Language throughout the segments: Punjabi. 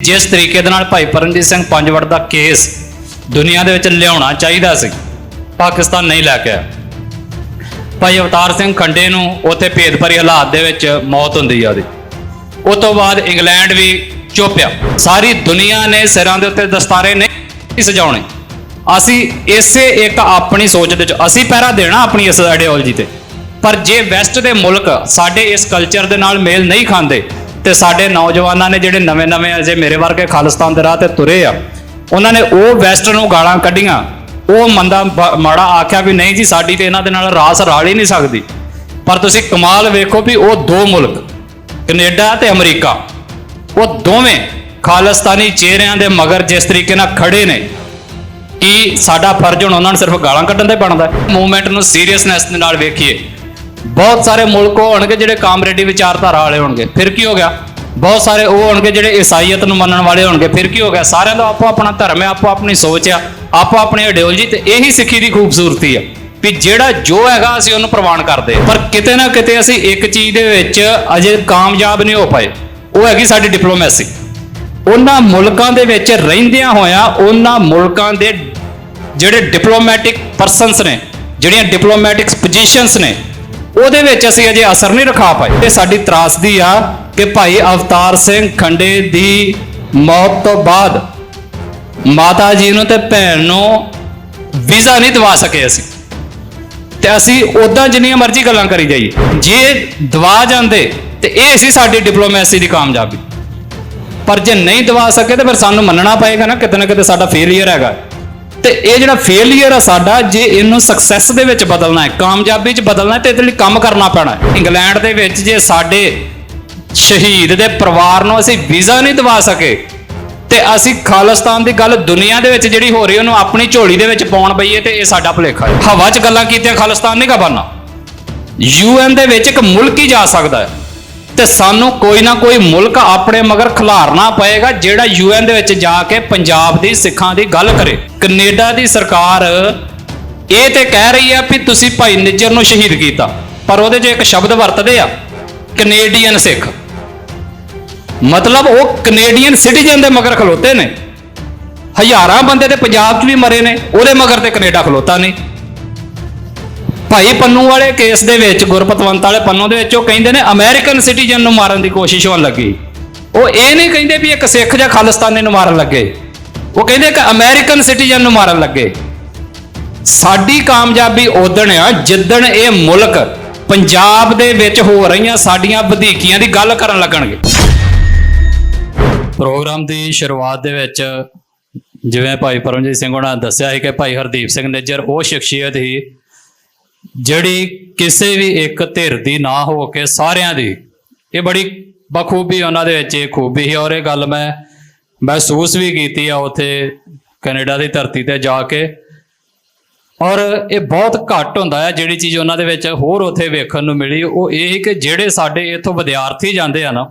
ਜਿਸ ਤਰੀਕੇ ਦੇ ਨਾਲ ਭਾਈ ਪਰਮਜੀਤ ਸਿੰਘ ਪੰਜਵੜ ਦਾ ਕੇਸ ਦੁਨੀਆ ਦੇ ਵਿੱਚ ਲਿਆਉਣਾ ਚਾਹੀਦਾ ਸੀ, ਪਾਕਿਸਤਾਨ ਨਹੀਂ ਲੈ ਕੇ ਆਇਆ। ਭਾਈ ਅਵਤਾਰ ਸਿੰਘ ਖੰਡੇ ਨੂੰ ਉੱਥੇ ਭੇਦਭਰੀ ਹਾਲਾਤ ਦੇ ਵਿੱਚ ਮੌਤ ਹੁੰਦੀ ਆ ਉਹਦੀ। ਉਸ ਤੋਂ ਬਾਅਦ ਇੰਗਲੈਂਡ ਵੀ ਚੁੱਪਿਆ ਸਾਰੀ ਦੁਨੀਆ ਨੇ ਸਿਰਾਂ ਦੇ ਉੱਤੇ ਦਸਤਾਰੇ ਨਹੀਂ ਸਜਾਉਣੇ। ਅਸੀਂ ਇਸੇ ਇੱਕ ਆਪਣੀ ਸੋਚ ਦੇ ਵਿੱਚ, ਅਸੀਂ ਪਹਿਰਾ ਦੇਣਾ ਆਪਣੀ ਇਸ ਆਈਡੀਓਲੋਜੀ ਤੇ। ਪਰ ਜੇ ਵੈਸਟ ਦੇ ਮੁਲਕ ਸਾਡੇ ਇਸ ਕਲਚਰ ਦੇ ਨਾਲ ਮੇਲ ਨਹੀਂ ਖਾਂਦੇ ਤੇ ਸਾਡੇ ਨੌਜਵਾਨਾਂ ਨੇ ਜਿਹੜੇ ਨਵੇਂ-ਨਵੇਂ ਅਜੇ ਮੇਰੇ ਵਰਗੇ ਖਾਲਿਸਤਾਨ ਦੇ ਰਾਹ ਤੇ ਤੁਰੇ ਆ, ਉਹਨਾਂ ਨੇ ਉਹ ਵੈਸਟ ਨੂੰ ਗਾਲਾਂ ਕੱਢੀਆਂ। ਉਹ ਮੰਦਾ ਮਾੜਾ ਆਖਿਆ ਵੀ ਨਹੀਂ ਜੀ, ਸਾਡੀ ਤੇ ਇਹਨਾਂ ਦੇ ਨਾਲ ਰਾਸ ਰਲ ਹੀ ਨਹੀਂ ਸਕਦੀ। ਪਰ ਤੁਸੀਂ ਕਮਾਲ ਵੇਖੋ ਵੀ ਉਹ ਦੋ ਮੁਲਕ, ਕੈਨੇਡਾ ਤੇ ਅਮਰੀਕਾ, ਉਹ ਦੋਵੇਂ ਖਾਲਿਸਤਾਨੀ ਚਿਹਰਿਆਂ ਦੇ ਮਗਰ ਜਿਸ ਤਰੀਕੇ ਨਾਲ ਖੜੇ ਨੇ, ਕਿ ਸਾਡਾ ਫਰਜ਼ ਹੁਣ ਉਹਨਾਂ ਨੂੰ ਸਿਰਫ ਗਾਲਾਂ ਕੱਢਣ ਦਾ ਹੀ ਬਣਦਾ ਮੂਵਮੈਂਟ ਨੂੰ ਸੀਰੀਅਸਨੈਸ ਦੇ ਨਾਲ ਵੇਖੀਏ। ਬਹੁਤ ਸਾਰੇ ਮੁਲਕ ਉਹ ਹੋਣਗੇ ਜਿਹੜੇ ਕਾਮਰੇਡੀ ਵਿਚਾਰਧਾਰਾ ਵਾਲੇ ਹੋਣਗੇ। ਫਿਰ ਕੀ ਹੋ ਗਿਆ? ਬਹੁਤ ਸਾਰੇ ਉਹ ਹੋਣਗੇ ਜਿਹੜੇ ਈਸਾਈਅਤ ਨੂੰ ਮੰਨਣ ਵਾਲੇ ਹੋਣਗੇ। ਫਿਰ ਕੀ ਹੋ ਗਿਆ? ਸਾਰਿਆਂ ਦਾ ਆਪੋ ਆਪਣਾ ਧਰਮ ਹੈ, ਆਪੋ ਆਪਣੀ ਸੋਚ ਆ, ਆਪੋ ਆਪਣੀ ਆਈਡੀਓਲੋਜੀ ਤੇ ਇਹੀ ਸਿੱਖੀ ਦੀ ਖੂਬਸੂਰਤੀ ਆ ਵੀ ਜਿਹੜਾ ਜੋ ਹੈਗਾ ਅਸੀਂ ਉਹਨੂੰ ਪ੍ਰਵਾਨ ਕਰਦੇ ਪਰ ਕਿਤੇ ਨਾ ਕਿਤੇ ਅਸੀਂ ਇੱਕ ਚੀਜ਼ ਦੇ ਵਿੱਚ ਅਜੇ ਕਾਮਯਾਬ ਨਹੀਂ ਹੋ ਪਾਏ। ਉਹ ਹੈਗੀ ਸਾਡੀ ਡਿਪਲੋਮੈਸੀ ਉਹਨਾਂ ਮੁਲਕਾਂ ਦੇ ਵਿੱਚ ਰਹਿੰਦਿਆਂ ਹੋਇਆਂ ਉਹਨਾਂ ਮੁਲਕਾਂ ਦੇ ਜਿਹੜੇ ਡਿਪਲੋਮੈਟਿਕ ਪਰਸਨਸ ਨੇ, ਜਿਹੜੀਆਂ ਡਿਪਲੋਮੈਟਿਕ ਪੋਜੀਸ਼ਨਸ ਨੇ ਉਹਦੇ ਵਿੱਚ ਅਸੀਂ ਅਜੇ ਅਸਰ ਨਹੀਂ ਰਖਾ ਪਾਏ। ਤੇ ਸਾਡੀ ਤਰਾਸਦੀ ਆ ਕਿ ਭਾਈ ਅਵਤਾਰ ਸਿੰਘ ਖੰਡੇ ਦੀ ਮੌਤ ਤੋਂ ਬਾਅਦ ਮਾਤਾ ਜੀ ਨੂੰ ਤੇ ਭੈਣ ਨੂੰ ਵੀਜ਼ਾ ਨਹੀਂ ਦਵਾ ਸਕੇ ਅਸੀਂ। ਤੇ ਅਸੀਂ ਉਦਾਂ ਜਿੰਨੀਆਂ ਮਰਜ਼ੀ ਗੱਲਾਂ ਕਰੀ ਜਾਈਏ। ਜੇ ਦਵਾ ਜਾਂਦੇ ਤੇ ਇਹ ਸੀ ਸਾਡੀ ਡਿਪਲੋਮੈਸੀ ਦੀ ਕਾਮਯਾਬੀ। ਪਰ ਜੇ ਨਹੀਂ ਦਵਾ ਸਕੇ ਤੇ ਫਿਰ ਸਾਨੂੰ ਮੰਨਣਾ ਪਏਗਾ ਨਾ ਕਿਤੇ ਨਾ ਕਿਤੇ ਸਾਡਾ ਫੇਲਿਅਰ ਹੈਗਾ। ਤੇ ਇਹ ਜਿਹੜਾ ਫੇਲਿਅਰ ਆ ਸਾਡਾ, ਜੇ ਇਹਨੂੰ ਸਕਸੈਸ ਦੇ ਵਿੱਚ ਬਦਲਣਾ ਹੈ, ਕਾਮਯਾਬੀ 'ਚ ਬਦਲਣਾ ਹੈ ਤੇ ਇਹਦੇ ਲਈ ਕੰਮ ਕਰਨਾ ਪੈਣਾ ਹੈ। ਇੰਗਲੈਂਡ ਦੇ ਵਿੱਚ ਜੇ ਸਾਡੇ ਸ਼ਹੀਦ ਦੇ ਪਰਿਵਾਰ ਨੂੰ ਅਸੀਂ ਵੀਜ਼ਾ ਨਹੀਂ ਦਵਾ ਸਕੇ, ਤੇ ਅਸੀਂ ਖਾਲਿਸਤਾਨ ਦੀ ਗੱਲ ਦੁਨੀਆ ਦੇ ਵਿੱਚ ਜਿਹੜੀ ਹੋ ਰਹੀ ਉਹਨੂੰ ਆਪਣੀ ਝੋਲੀ ਦੇ ਵਿੱਚ ਪਾਉਣ ਪਈਏ ਤੇ ਇਹ ਸਾਡਾ ਭੁਲੇਖਾ ਹੈ। ਹਵਾ 'ਚ ਗੱਲਾਂ ਕੀਤੀਆਂ, ਖਾਲਿਸਤਾਨ ਨਹੀਂ ਕਾ ਬਣਨਾ। ਯੂਐਨ ਦੇ ਵਿੱਚ ਇੱਕ ਮੁਲਕ ਹੀ ਜਾ ਸਕਦਾ ਹੈ। ਤੇ ਸਾਨੂੰ ਕੋਈ ਨਾ ਕੋਈ ਮੁਲਕ ਆਪਣੇ ਮਗਰ ਖਿਲਾਰਨਾ ਪਏਗਾ ਜਿਹੜਾ ਯੂਐਨ ਦੇ ਵਿੱਚ ਜਾ ਕੇ ਪੰਜਾਬ ਦੀ, ਸਿੱਖਾਂ ਦੀ ਗੱਲ ਕਰੇ। ਕੈਨੇਡਾ ਦੀ ਸਰਕਾਰ ਇਹ ਤੇ ਕਹਿ ਰਹੀ ਆ ਵੀ ਤੁਸੀਂ ਭਾਈ ਨਿੱਜਰ ਨੂੰ ਸ਼ਹੀਦ ਕੀਤਾ, ਪਰ ਉਹਦੇ 'ਚ ਇੱਕ ਸ਼ਬਦ ਵਰਤਦੇ ਆ, ਕੈਨੇਡੀਅਨ ਸਿੱਖ। ਮਤਲਬ ਉਹ ਕੈਨੇਡੀਅਨ ਸਿਟੀਜ਼ਨ ਦੇ ਮਗਰ ਖਲੋਤੇ ਨੇ। ਹਜ਼ਾਰਾਂ ਬੰਦੇ ਤੇ ਪੰਜਾਬ 'ਚ ਵੀ ਮਰੇ ਨੇ, ਉਹਦੇ ਮਗਰ ਤੇ ਕੈਨੇਡਾ ਖਲੋਤਾ ਨਹੀਂ। ਭਾਈ ਪੰਨੂ ਵਾਲੇ ਕੇਸ ਦੇ ਵਿੱਚ ਗੁਰਪਤਵੰਤ ਵਾਲੇ ਪੰਨੂ ਦੇ ਵਿੱਚ, ਉਹ ਕਹਿੰਦੇ ਨੇ ਅਮਰੀਕਨ ਸਿਟੀਜ਼ਨ ਨੂੰ ਮਾਰਨ ਦੀ ਕੋਸ਼ਿਸ਼ ਹੋਣ ਲੱਗੀ। ਉਹ ਇਹ ਨਹੀਂ ਕਹਿੰਦੇ ਵੀ ਇੱਕ ਸਿੱਖ ਜਾਂ ਖਾਲਿਸਤਾਨੀ ਨੂੰ ਮਾਰਨ ਲੱਗੇ। ਉਹ ਕਹਿੰਦੇ ਕਿ ਅਮਰੀਕਨ ਸਿਟੀਜ਼ਨ ਨੂੰ ਮਾਰਨ ਲੱਗੇ। ਸਾਡੀ ਕਾਮਯਾਬੀ ਉਦਣ ਆ, ਜਿੱਦਣ ਇਹ ਮੁਲਕ ਪੰਜਾਬ ਦੇ ਵਿੱਚ ਹੋ ਰਹੀਆਂ ਸਾਡੀਆਂ ਵਧੀਕੀਆਂ ਦੀ ਗੱਲ ਕਰਨ ਲੱਗਣਗੇ। ਪ੍ਰੋਗਰਾਮ ਦੀ ਸ਼ੁਰੂਆਤ ਦੇ ਵਿੱਚ ਜਿਵੇਂ ਭਾਈ ਪਰਮਜੀਤ ਸਿੰਘ ਉਹਨਾਂ ਦੱਸਿਆ ਸੀ ਕਿ ਭਾਈ ਹਰਦੀਪ ਸਿੰਘ ਨਿੱਜਰ, ਉਹ ਸ਼ਖਸੀਅਤ ਹੀ ਜਿਹੜੀ ਕਿਸੇ ਵੀ ਇੱਕ ਧਿਰ ਦੀ ਨਾ ਹੋ ਕੇ ਸਾਰਿਆਂ ਦੀ, ਇਹ ਬੜੀ ਬਖੂਬੀ ਉਹਨਾਂ ਦੇ ਵਿੱਚ ਇਹ ਖੂਬੀ ਹੈ ਔਰ ਇਹ ਗੱਲ ਮੈਂ ਮਹਿਸੂਸ ਵੀ ਕੀਤੀ ਆ ਉੱਥੇ ਕੈਨੇਡਾ ਦੀ ਧਰਤੀ ਤੇ ਜਾ ਕੇ। ਔਰ ਇਹ ਬਹੁਤ ਘੱਟ ਹੁੰਦਾ ਹੈ ਜਿਹੜੀ ਚੀਜ਼ ਉਹਨਾਂ ਦੇ ਵਿੱਚ ਹੋਰ ਉੱਥੇ ਵੇਖਣ ਨੂੰ ਮਿਲੀ, ਉਹ ਇਹ ਸੀ ਕਿ ਜਿਹੜੇ ਸਾਡੇ ਇੱਥੋਂ ਵਿਦਿਆਰਥੀ ਜਾਂਦੇ ਆ ਨਾ,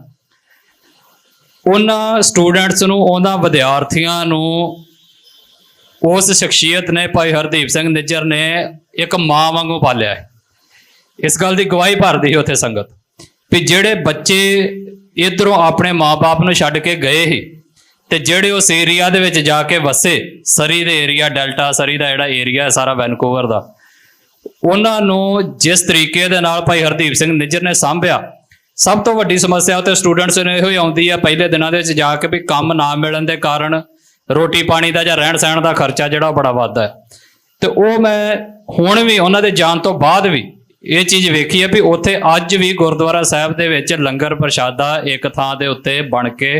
ਉਹਨਾਂ ਸਟੂਡੈਂਟਸ ਨੂੰ, ਉਹਨਾਂ ਵਿਦਿਆਰਥੀਆਂ ਨੂੰ ਉਸ ਸ਼ਖਸੀਅਤ ਨੇ ਭਾਈ ਹਰਦੀਪ ਸਿੰਘ ਨਿੱਜਰ ਨੇ ਇੱਕ ਮਾਂ ਵਾਂਗੂ ਪਾਲਿਆ ਹੈ। ਇਸ ਗੱਲ ਦੀ ਗਵਾਹੀ ਭਰਦੀ ਹੈ ਉੱਥੇ ਸੰਗਤ ਵੀ ਜਿਹੜੇ ਬੱਚੇ ਇਧਰੋਂ ਆਪਣੇ ਮਾਪੇ ਨੂੰ ਛੱਡ ਕੇ ਗਏ ਸੀ ਤੇ ਜਿਹੜੇ ਉਸ ਏਰੀਆ ਦੇ ਵਿੱਚ ਜਾ ਕੇ ਵਸੇ, ਸਰੀ ਦੇ ਏਰੀਆ, ਡੈਲਟਾ ਸਰੀ ਦਾ ਜਿਹੜਾ ਏਰੀਆ ਹੈ ਸਾਰਾ ਵੈਨਕੂਵਰ ਦਾ, ਉਹਨਾਂ ਨੂੰ ਜਿਸ ਤਰੀਕੇ ਦੇ ਨਾਲ ਭਾਈ ਹਰਦੀਪ ਸਿੰਘ ਨਿੱਜਰ ਨੇ ਸਾਂਭਿਆ, ਸਭ ਤੋਂ ਵੱਡੀ ਸਮੱਸਿਆ ਉੱਤੇ ਸਟੂਡੈਂਟਸ ਨੂੰ ਇਹੋ ਹੀ ਆਉਂਦੀ ਆ ਪਹਿਲੇ ਦਿਨਾਂ ਦੇ ਵਿੱਚ ਜਾ ਕੇ ਵੀ ਕੰਮ ਨਾ ਮਿਲਣ ਦੇ ਕਾਰਨ ਰੋਟੀ ਪਾਣੀ ਦਾ ਜਾਂ ਰਹਿਣ ਸਹਿਣ ਦਾ ਖਰਚਾ ਜਿਹੜਾ ਉਹ ਬੜਾ ਵੱਧਦਾ ਹੈ। ਤੇ ਉਹ ਮੈਂ ਹੁਣ ਵੀ ਉਹਨਾਂ ਦੇ ਜਾਣ ਤੋਂ ਬਾਅਦ ਵੀ ਇਹ ਚੀਜ਼ ਵੇਖੀ ਹੈ ਵੀ ਉੱਥੇ ਅੱਜ ਵੀ ਗੁਰਦੁਆਰਾ ਸਾਹਿਬ ਦੇ ਵਿੱਚ ਲੰਗਰ ਪ੍ਰਸ਼ਾਦਾ ਇੱਕ ਥਾਂ ਦੇ ਉੱਤੇ ਬਣ ਕੇ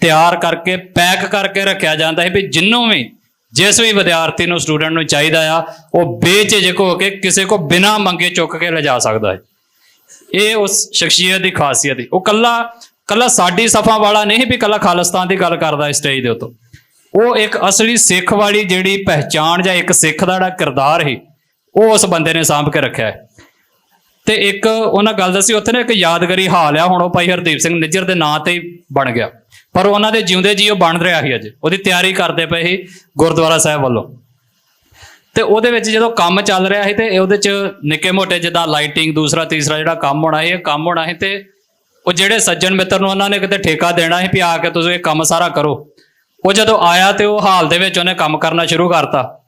ਤਿਆਰ ਕਰਕੇ, ਪੈਕ ਕਰਕੇ ਰੱਖਿਆ ਜਾਂਦਾ ਹੈ ਵੀ ਜਿੰਨੂੰ ਵੀ, ਜਿਸ ਵੀ ਵਿਦਿਆਰਥੀ ਨੂੰ ਸਟੂਡੈਂਟ ਨੂੰ ਚਾਹੀਦਾ ਆ, ਉਹ ਬੇਝਿਜਕ ਹੋ ਕੇ ਕਿਸੇ ਕੋ ਬਿਨਾਂ ਮੰਗੇ ਚੁੱਕ ਕੇ ਲਿਜਾ ਸਕਦਾ ਹੈ। ਇਹ ਉਸ ਸ਼ਖਸੀਅਤ ਦੀ ਖਾਸੀਅਤ ਹੈ। ਉਹ ਕੱਲਾ ਕੱਲਾ ਸਾਡੀ ਸਫਾ ਵਾਲਾ ਨਹੀਂ, ਵੀ ਕੱਲਾ ਖਾਲਿਸਤਾਨ ਦੀ ਗੱਲ ਕਰਦਾ ਇਸ ਸਟੇਜ ਦੇ ਉੱਤੇ। ਉਹ ਇੱਕ ਅਸਲੀ ਸਿੱਖ ਵਾਲੀ ਜਿਹੜੀ ਪਹਿਚਾਣ ਜਾਂ ਇੱਕ ਸਿੱਖ ਦਾ ਜਿਹੜਾ ਕਿਰਦਾਰ ਹੈ ਉਹ ਉਸ ਬੰਦੇ ਨੇ ਸਾਂਭ ਕੇ ਰੱਖਿਆ ਹੈ। ਤੇ ਇੱਕ ਉਹਨਾਂ ਗੱਲ ਦੱਸੀ, ਉੱਥੇ ਨੇ ਇੱਕ ਯਾਦਗਾਰੀ ਹਾਲ ਆ, ਹੁਣ ਉਹ ਭਾਈ ਹਰਦੀਪ ਸਿੰਘ ਨਿੱਜਰ ਦੇ ਨਾਂ ਤੇ ਹੀ ਬਣ ਗਿਆ। ਪਰ ਉਹਨਾਂ ਦੇ ਜਿਉਂਦੇ ਜੀ ਉਹ ਬਣ ਰਿਹਾ ਸੀ ਅਜੇ। ਉਹਦੀ ਤਿਆਰੀ ਕਰਦੇ ਪਏ ਸੀ ਗੁਰਦੁਆਰਾ ਸਾਹਿਬ ਵੱਲੋਂ। ਤੇ ਉਹਦੇ ਵਿੱਚ ਜਦੋਂ ਕੰਮ ਚੱਲ ਰਿਹਾ ਸੀ ਤੇ ਉਹਦੇ ਚ ਨਿੱਕੇ ਮੋਟੇ ਜਿੱਦਾਂ ਲਾਈਟਿੰਗ ਦੂਸਰਾ, ਤੀਸਰਾ ਜਿਹੜਾ ਕੰਮ ਹੋਣਾ ਸੀ, ਇਹ ਕੰਮ ਹੋਣਾ ਸੀ ਤੇ ਉਹ ਜਿਹੜੇ ਸੱਜਣ ਮਿੱਤਰ ਨੂੰ ਉਹਨਾਂ ਨੇ ਕਿਤੇ ਠੇਕਾ ਦੇਣਾ ਸੀ ਵੀ ਆ ਕੇ ਤੁਸੀਂ ਇਹ ਕੰਮ ਸਾਰਾ ਕਰੋ। ਉਹ ਜਦੋਂ ਆਇਆ ਤੇ ਉਹ ਹਾਲ ਦੇ ਵਿੱਚ ਉਹਨੇ ਕੰਮ ਕਰਨਾ ਸ਼ੁਰੂ ਕਰਤਾ।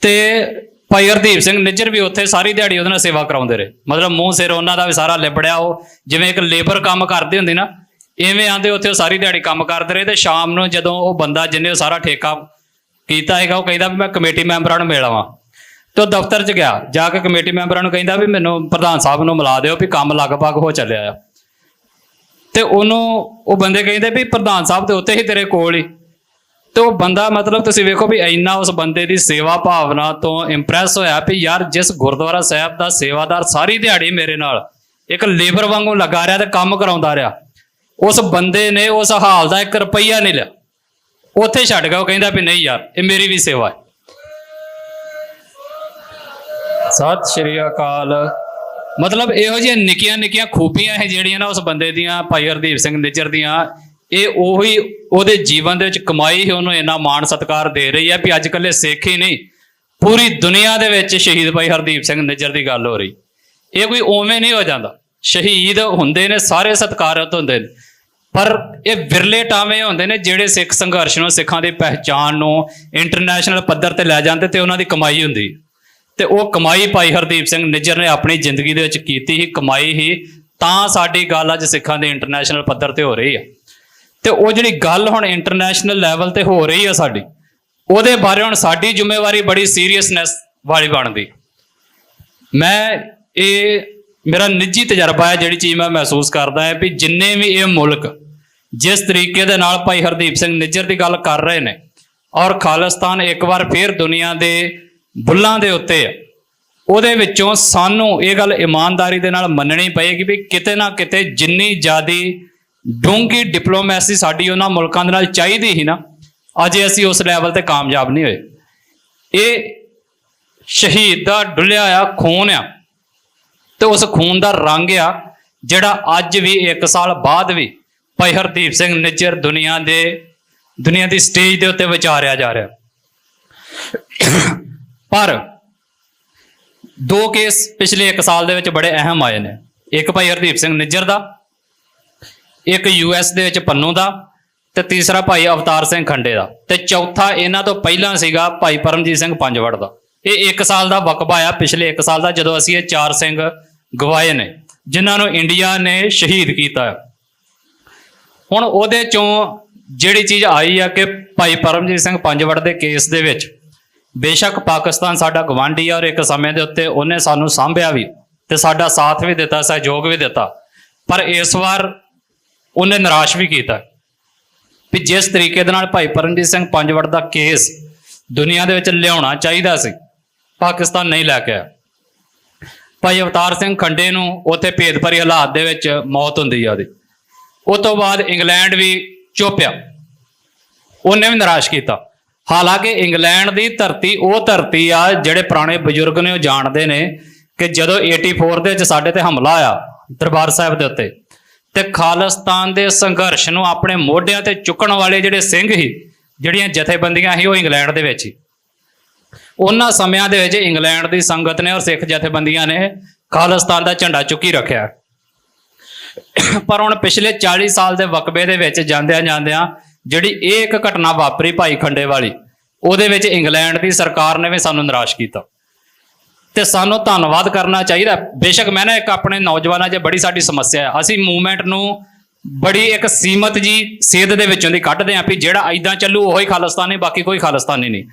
ਤੇ ਭਾਈ ਹਰਦੀਪ ਸਿੰਘ ਨਿੱਜਰ ਵੀ ਉੱਥੇ ਸਾਰੀ ਦਿਹਾੜੀ ਉਹਦੇ ਨਾਲ ਸੇਵਾ ਕਰਾਉਂਦੇ ਰਹੇ। ਮਤਲਬ ਮੂੰਹ ਸਿਰ ਉਹਨਾਂ ਦਾ ਵੀ ਸਾਰਾ ਲਿਬੜਿਆ ਉਹ। ਜਿਵੇਂ ਇੱਕ ਲੇਬਰ ਕੰਮ ਕਰਦੇ ਹੁੰਦੇ ਨਾ ਐਵੇਂ ਆਂਦੇ ਉੱਥੇ ਉਹ ਸਾਰੀ ਦਿਹਾੜੀ ਕੰਮ ਕਰਦੇ ਰਹੇ ਤੇ ਸ਼ਾਮ ਨੂੰ ਜਦੋਂ ਉਹ ਬੰਦਾ ਜਿੰਨੇ ਉਹ ਸਾਰਾ ਠੇਕਾ ਕੀਤਾ ਹੈਗਾ, ਉਹ ਕਹਿੰਦਾ ਵੀ ਮੈਂ ਕਮੇਟੀ ਮੈਂਬਰਾਂ ਨੂੰ ਮਿਲ ਆਵਾਂ। ਤੇ ਉਹ ਦਫ਼ਤਰ 'ਚ ਗਿਆ, ਜਾ ਕੇ ਕਮੇਟੀ ਮੈਂਬਰਾਂ ਨੂੰ ਕਹਿੰਦਾ ਵੀ ਮੈਨੂੰ ਪ੍ਰਧਾਨ ਸਾਹਿਬ ਨੂੰ ਮਿਲਾ ਦਿਓ ਵੀ ਕੰਮ ਲਗਭਗ ਹੋ ਚੱਲਿਆ ਆ। ਤੇ ਉਹਨੂੰ, ਉਹ ਬੰਦੇ ਕਹਿੰਦੇ ਵੀ ਪ੍ਰਧਾਨ ਸਾਹਿਬ ਤੇ ਉੱਤੇ ਹੀ ਤੇਰੇ ਕੋਲ ਹੀ। ਤੇ ਉਹ ਬੰਦਾ ਮਤਲਬ ਤੁਸੀਂ ਵੇਖੋ ਵੀ ਇੰਨਾ ਉਸ ਬੰਦੇ ਦੀ ਸੇਵਾ ਭਾਵਨਾ ਤੋਂ ਇੰਪ੍ਰੈਸ ਹੋਇਆ ਵੀ ਯਾਰ ਜਿਸ ਗੁਰਦੁਆਰਾ ਸਾਹਿਬ ਦਾ ਸੇਵਾਦਾਰ ਸਾਰੀ ਦਿਹਾੜੀ ਮੇਰੇ ਨਾਲ, ਇੱਕ ਲੇਬਰ ਵਾਂਗੂ ਲੱਗਾ ਰਿਹਾ ਤੇ ਕੰਮ ਕਰਾਉਂਦਾ ਰਿਹਾ, ਉਸ ਬੰਦੇ ਨੇ ਉਸ ਹਾਲ ਦਾ 1 ਰੁਪਈਆ ਨਹੀਂ ਲਿਆ। ਉੱਥੇ ਛੱਡ ਗਿਆ, ਉਹ ਕਹਿੰਦਾ ਵੀ ਨਹੀਂ ਯਾਰ, ਇਹ ਮੇਰੀ ਵੀ ਸੇਵਾ ਹੈ। ਸਤਿ ਸ਼੍ਰੀ ਅਕਾਲ। ਮਤਲਬ ਇਹੋ ਜਿਹੀਆਂ ਨਿੱਕੀਆਂ ਨਿੱਕੀਆਂ ਖੂਬੀਆਂ ਇਹ ਜਿਹੜੀਆਂ ਨਾ ਉਸ ਬੰਦੇ ਦੀਆਂ, ਭਾਈ ਹਰਦੀਪ ਸਿੰਘ ਨਿੱਜਰ ਦੀਆਂ ਇਹ ਉਹੀ ਉਹਦੇ ਜੀਵਨ ਦੇ ਵਿੱਚ ਕਮਾਈ ਹੀ ਉਹਨੂੰ ਇੰਨਾ ਮਾਣ ਸਤਿਕਾਰ ਦੇ ਰਹੀ ਹੈ ਵੀ ਅੱਜ ਕੱਲ੍ਹ ਇਹ ਸਿੱਖ ਹੀ ਨਹੀਂ। ਪੂਰੀ ਦੁਨੀਆ ਦੇ ਵਿੱਚ ਸ਼ਹੀਦ ਭਾਈ ਹਰਦੀਪ ਸਿੰਘ ਨਿੱਜਰ ਦੀ ਗੱਲ ਹੋ ਰਹੀ। ਇਹ ਕੋਈ ਉਵੇਂ ਨਹੀਂ ਹੋ ਜਾਂਦਾ। ਸ਼ਹੀਦ ਹੁੰਦੇ ਨੇ, ਸਾਰੇ ਸਤਿਕਾਰਤ ਹੁੰਦੇ ਨੇ। ਪਰ ਇਹ ਵਿਰਲੇ ਟਾਵੇਂ ਹੁੰਦੇ ਨੇ ਜਿਹੜੇ ਸਿੱਖ ਸੰਘਰਸ਼ ਨੂੰ, ਸਿੱਖਾਂ ਦੀ ਪਹਿਚਾਣ ਨੂੰ ਇੰਟਰਨੈਸ਼ਨਲ ਪੱਧਰ ਤੇ ਲੈ ਜਾਂਦੇ ਤੇ ਉਹਨਾਂ ਦੀ ਕਮਾਈ ਹੁੰਦੀ। ਤੇ ਉਹ ਕਮਾਈ ਭਾਈ ਹਰਦੀਪ ਸਿੰਘ ਨਿੱਜਰ ਨੇ ਆਪਣੀ ਜ਼ਿੰਦਗੀ ਦੇ ਵਿੱਚ ਕੀਤੀ ਹੀ ਕਮਾਈ ਹੀ ਤਾਂ ਸਾਡੀ ਗੱਲ ਅੱਜ ਸਿੱਖਾਂ ਦੇ ਇੰਟਰਨੈਸ਼ਨਲ ਪੱਧਰ ਤੇ ਹੋ ਰਹੀ ਹੈ ਤੇ ਉਹ ਜਿਹੜੀ ਗੱਲ ਹੁਣ ਇੰਟਰਨੈਸ਼ਨਲ ਲੈਵਲ ਤੇ ਹੋ ਰਹੀ ਆ ਸਾਡੀ, ਉਹਦੇ ਬਾਰੇ ਹੁਣ ਸਾਡੀ ਜ਼ਿੰਮੇਵਾਰੀ ਬੜੀ ਸੀਰੀਅਸਨੈਸ ਵਾਲੀ ਬਣਦੀ। ਮੈਂ ਇਹ, ਮੇਰਾ ਨਿੱਜੀ ਤਜਰਬਾ ਹੈ ਜਿਹੜੀ ਚੀਜ਼ ਮੈਂ ਮਹਿਸੂਸ ਕਰਦਾ ਹੈ ਵੀ ਜਿੰਨੇ ਵੀ ਇਹ ਮੁਲਕ ਜਿਸ ਤਰੀਕੇ ਦੇ ਨਾਲ ਭਾਈ ਹਰਦੀਪ ਸਿੰਘ ਨਿੱਜਰ ਦੀ ਗੱਲ ਕਰ ਰਹੇ ਨੇ ਔਰ ਖਾਲਿਸਤਾਨ ਇੱਕ ਵਾਰ ਫੇਰ ਦੁਨੀਆ ਦੇ ਬੁੱਲਾਂ ਦੇ ਉੱਤੇ ਹੈ ਉਹਦੇ ਵਿੱਚੋਂ ਸਾਨੂੰ ਇਹ ਗੱਲ ਇਮਾਨਦਾਰੀ ਦੇ ਨਾਲ ਮੰਨਣੀ ਪਏਗੀ ਵੀ ਕਿਤੇ ਨਾ ਕਿਤੇ ਜਿੰਨੀ ਜ਼ਿਆਦੀ ਡੂੰਘੀ ਡਿਪਲੋਮੈਸੀ ਸਾਡੀ ਉਹਨਾਂ ਮੁਲਕਾਂ ਦੇ ਨਾਲ ਚਾਹੀਦੀ ਸੀ ਨਾ, ਅਜੇ ਅਸੀਂ ਉਸ ਲੈਵਲ ਤੇ ਕਾਮਯਾਬ ਨਹੀਂ ਹੋਏ। ਇਹ ਸ਼ਹੀਦ ਦਾ ਡੁੱਲਿਆ ਆ ਖੂਨ ਆ ਤੇ ਉਸ ਖੂਨ ਦਾ ਰੰਗ ਆ ਜਿਹੜਾ ਅੱਜ ਵੀ 1 ਸਾਲ ਬਾਅਦ ਵੀ ਭਾਈ ਹਰਦੀਪ ਸਿੰਘ ਨਿੱਜਰ ਦੁਨੀਆ ਦੇ, ਦੁਨੀਆ ਦੀ ਸਟੇਜ ਦੇ ਉੱਤੇ ਵਿਚਾਰਿਆ ਜਾ ਰਿਹਾ। ਪਰ ਦੋ ਕੇਸ ਪਿਛਲੇ 1 ਸਾਲ ਦੇ ਵਿੱਚ ਬੜੇ ਅਹਿਮ ਆਏ ਨੇ। ਇੱਕ ਭਾਈ ਹਰਦੀਪ ਸਿੰਘ ਨਿੱਜਰ ਦਾ ਇੱਕ ਯੂਐਸ ਦੇ ਵਿੱਚ ਪੰਨੂ ਦਾ ਤੇ ਤੀਸਰਾ ਭਾਈ ਅਵਤਾਰ ਸਿੰਘ ਖੰਡੇ ਦਾ। ਤੇ ਚੌਥਾ ਇਹਨਾਂ ਤੋਂ ਪਹਿਲਾਂ ਸੀਗਾ ਭਾਈ ਪਰਮਜੀਤ ਸਿੰਘ ਪੰਜਵੜ ਦਾ। ਇਹ 1 ਸਾਲ ਦਾ ਵਕਬਾ ਆ, ਪਿਛਲੇ 1 ਸਾਲ ਦਾ ਜਦੋਂ ਅਸੀਂ ਇਹ ਚਾਰ ਸਿੰਘ ਗਵਾਏ ਨੇ, ਜਿਨ੍ਹਾਂ ਨੂੰ ਇੰਡੀਆ ਨੇ ਸ਼ਹੀਦ ਕੀਤਾ ਹੁਣ ਉਹਦੇ ਚੋਂ ਜਿਹੜੀ ਚੀਜ਼ ਆਈ ਆ ਕਿ ਭਾਈ ਪਰਮਜੀਤ ਸਿੰਘ ਪੰਜਵੜ ਦੇ ਕੇਸ ਦੇ ਵਿੱਚ ਬੇਸ਼ੱਕ ਪਾਕਿਸਤਾਨ ਸਾਡਾ ਗਵਾਂਢੀ ਆ ਔਰ ਇੱਕ ਸਮੇਂ ਦੇ ਉੱਤੇ ਉਹਨੇ ਸਾਨੂੰ ਸਾਂਭਿਆ ਵੀ ਤੇ ਸਾਡਾ ਸਾਥ ਵੀ ਦਿੱਤਾ, ਸਹਿਯੋਗ ਵੀ ਦਿੱਤਾ। ਪਰ ਇਸ ਵਾਰ ਉਹਨੇ ਨਿਰਾਸ਼ ਵੀ ਕੀਤਾ। ਵੀ ਜਿਸ ਤਰੀਕੇ ਦੇ ਨਾਲ ਭਾਈ ਪਰਮਜੀਤ ਸਿੰਘ ਪੰਜਵੜ ਦਾ ਕੇਸ ਦੁਨੀਆ ਦੇ ਵਿੱਚ ਲਿਆਉਣਾ ਚਾਹੀਦਾ ਸੀ, ਪਾਕਿਸਤਾਨ ਨਹੀਂ ਲੈ ਕੇ ਆਇਆ। ਭਾਈ ਅਵਤਾਰ ਸਿੰਘ ਖੰਡੇ ਨੂੰ ਉੱਥੇ ਭੇਦਭਰੀ ਹਾਲਾਤ ਦੇ ਵਿੱਚ ਮੌਤ ਹੁੰਦੀ ਆ ਉਹਦੀ। ਉਸ ਤੋਂ ਬਾਅਦ ਇੰਗਲੈਂਡ ਵੀ ਚੁੱਪਿਆ ਉਹਨੇ ਵੀ ਨਿਰਾਸ਼ ਕੀਤਾ। ਹਾਲਾਂਕਿ ਇੰਗਲੈਂਡ ਦੀ ਧਰਤੀ ਉਹ ਧਰਤੀ ਆ ਜਿਹੜੇ ਪੁਰਾਣੇ ਬਜ਼ੁਰਗ ਨੇ ਉਹ ਜਾਣਦੇ ਨੇ ਕਿ ਜਦੋਂ 84 ਦੇ ਵਿੱਚ ਸਾਡੇ ਤੇ ਹਮਲਾ ਆਇਆ ਦਰਬਾਰ ਸਾਹਿਬ ਦੇ ਉੱਤੇ ਤੇ ਖਾਲਿਸਤਾਨ ਦੇ ਸੰਘਰਸ਼ ਨੂੰ ਆਪਣੇ ਮੋਢਿਆਂ ਤੇ ਚੁੱਕਣ ਵਾਲੇ ਜਿਹੜੇ ਸਿੰਘ ਸੀ, ਜਿਹੜੀਆਂ ਜਥੇਬੰਦੀਆਂ ਸੀ, ਉਹ ਇੰਗਲੈਂਡ ਦੇ ਵਿੱਚ ਸੀ। ਉਹਨਾਂ ਸਮਿਆਂ ਦੇ ਵਿੱਚ ਇੰਗਲੈਂਡ ਦੀ ਸੰਗਤ ਨੇ ਔਰ ਸਿੱਖ ਜਥੇਬੰਦੀਆਂ ਨੇ ਖਾਲਿਸਤਾਨ ਦਾ ਝੰਡਾ ਚੁੱਕੀ ਰੱਖਿਆ। ਪਰ ਹੁਣ ਪਿਛਲੇ 40 ਸਾਲ ਦੇ ਵਕਬੇ ਦੇ ਵਿੱਚ ਜਾਂਦਿਆਂ ਜਾਂਦਿਆਂ ਜਿਹੜੀ ਇਹ ਇੱਕ ਘਟਨਾ ਵਾਪਰੀ ਭਾਈ ਖੰਡੇ ਵਾਲੀ ਉਹਦੇ ਵਿੱਚ ਇੰਗਲੈਂਡ ਦੀ ਸਰਕਾਰ ਨੇ ਵੀ ਸਾਨੂੰ ਨਿਰਾਸ਼ ਕੀਤਾ। ਤੇ ਸਾਨੂੰ ਧੰਨਵਾਦ ਕਰਨਾ ਚਾਹੀਦਾ। ਬੇਸ਼ੱਕ ਮੈਂ ਨਾ ਇੱਕ ਆਪਣੇ ਨੌਜਵਾਨਾਂ 'ਚ ਬੜੀ ਸਾਡੀ ਸਮੱਸਿਆ ਹੈ। ਅਸੀਂ ਮੂਵਮੈਂਟ ਨੂੰ ਬੜੀ ਇੱਕ ਸੀਮਤ ਜੀ ਸੇਧ ਦੇ ਵਿੱਚੋਂ ਦੀ ਕੱਢਦੇ ਆਂ ਵੀ ਜਿਹੜਾ ਐਦਾਂ ਚੱਲੂ, ਉਹੀ ਖਾਲਿਸਤਾਨੀ, ਬਾਕੀ ਕੋਈ ਖਾਲਿਸਤਾਨੀ ਨਹੀਂ।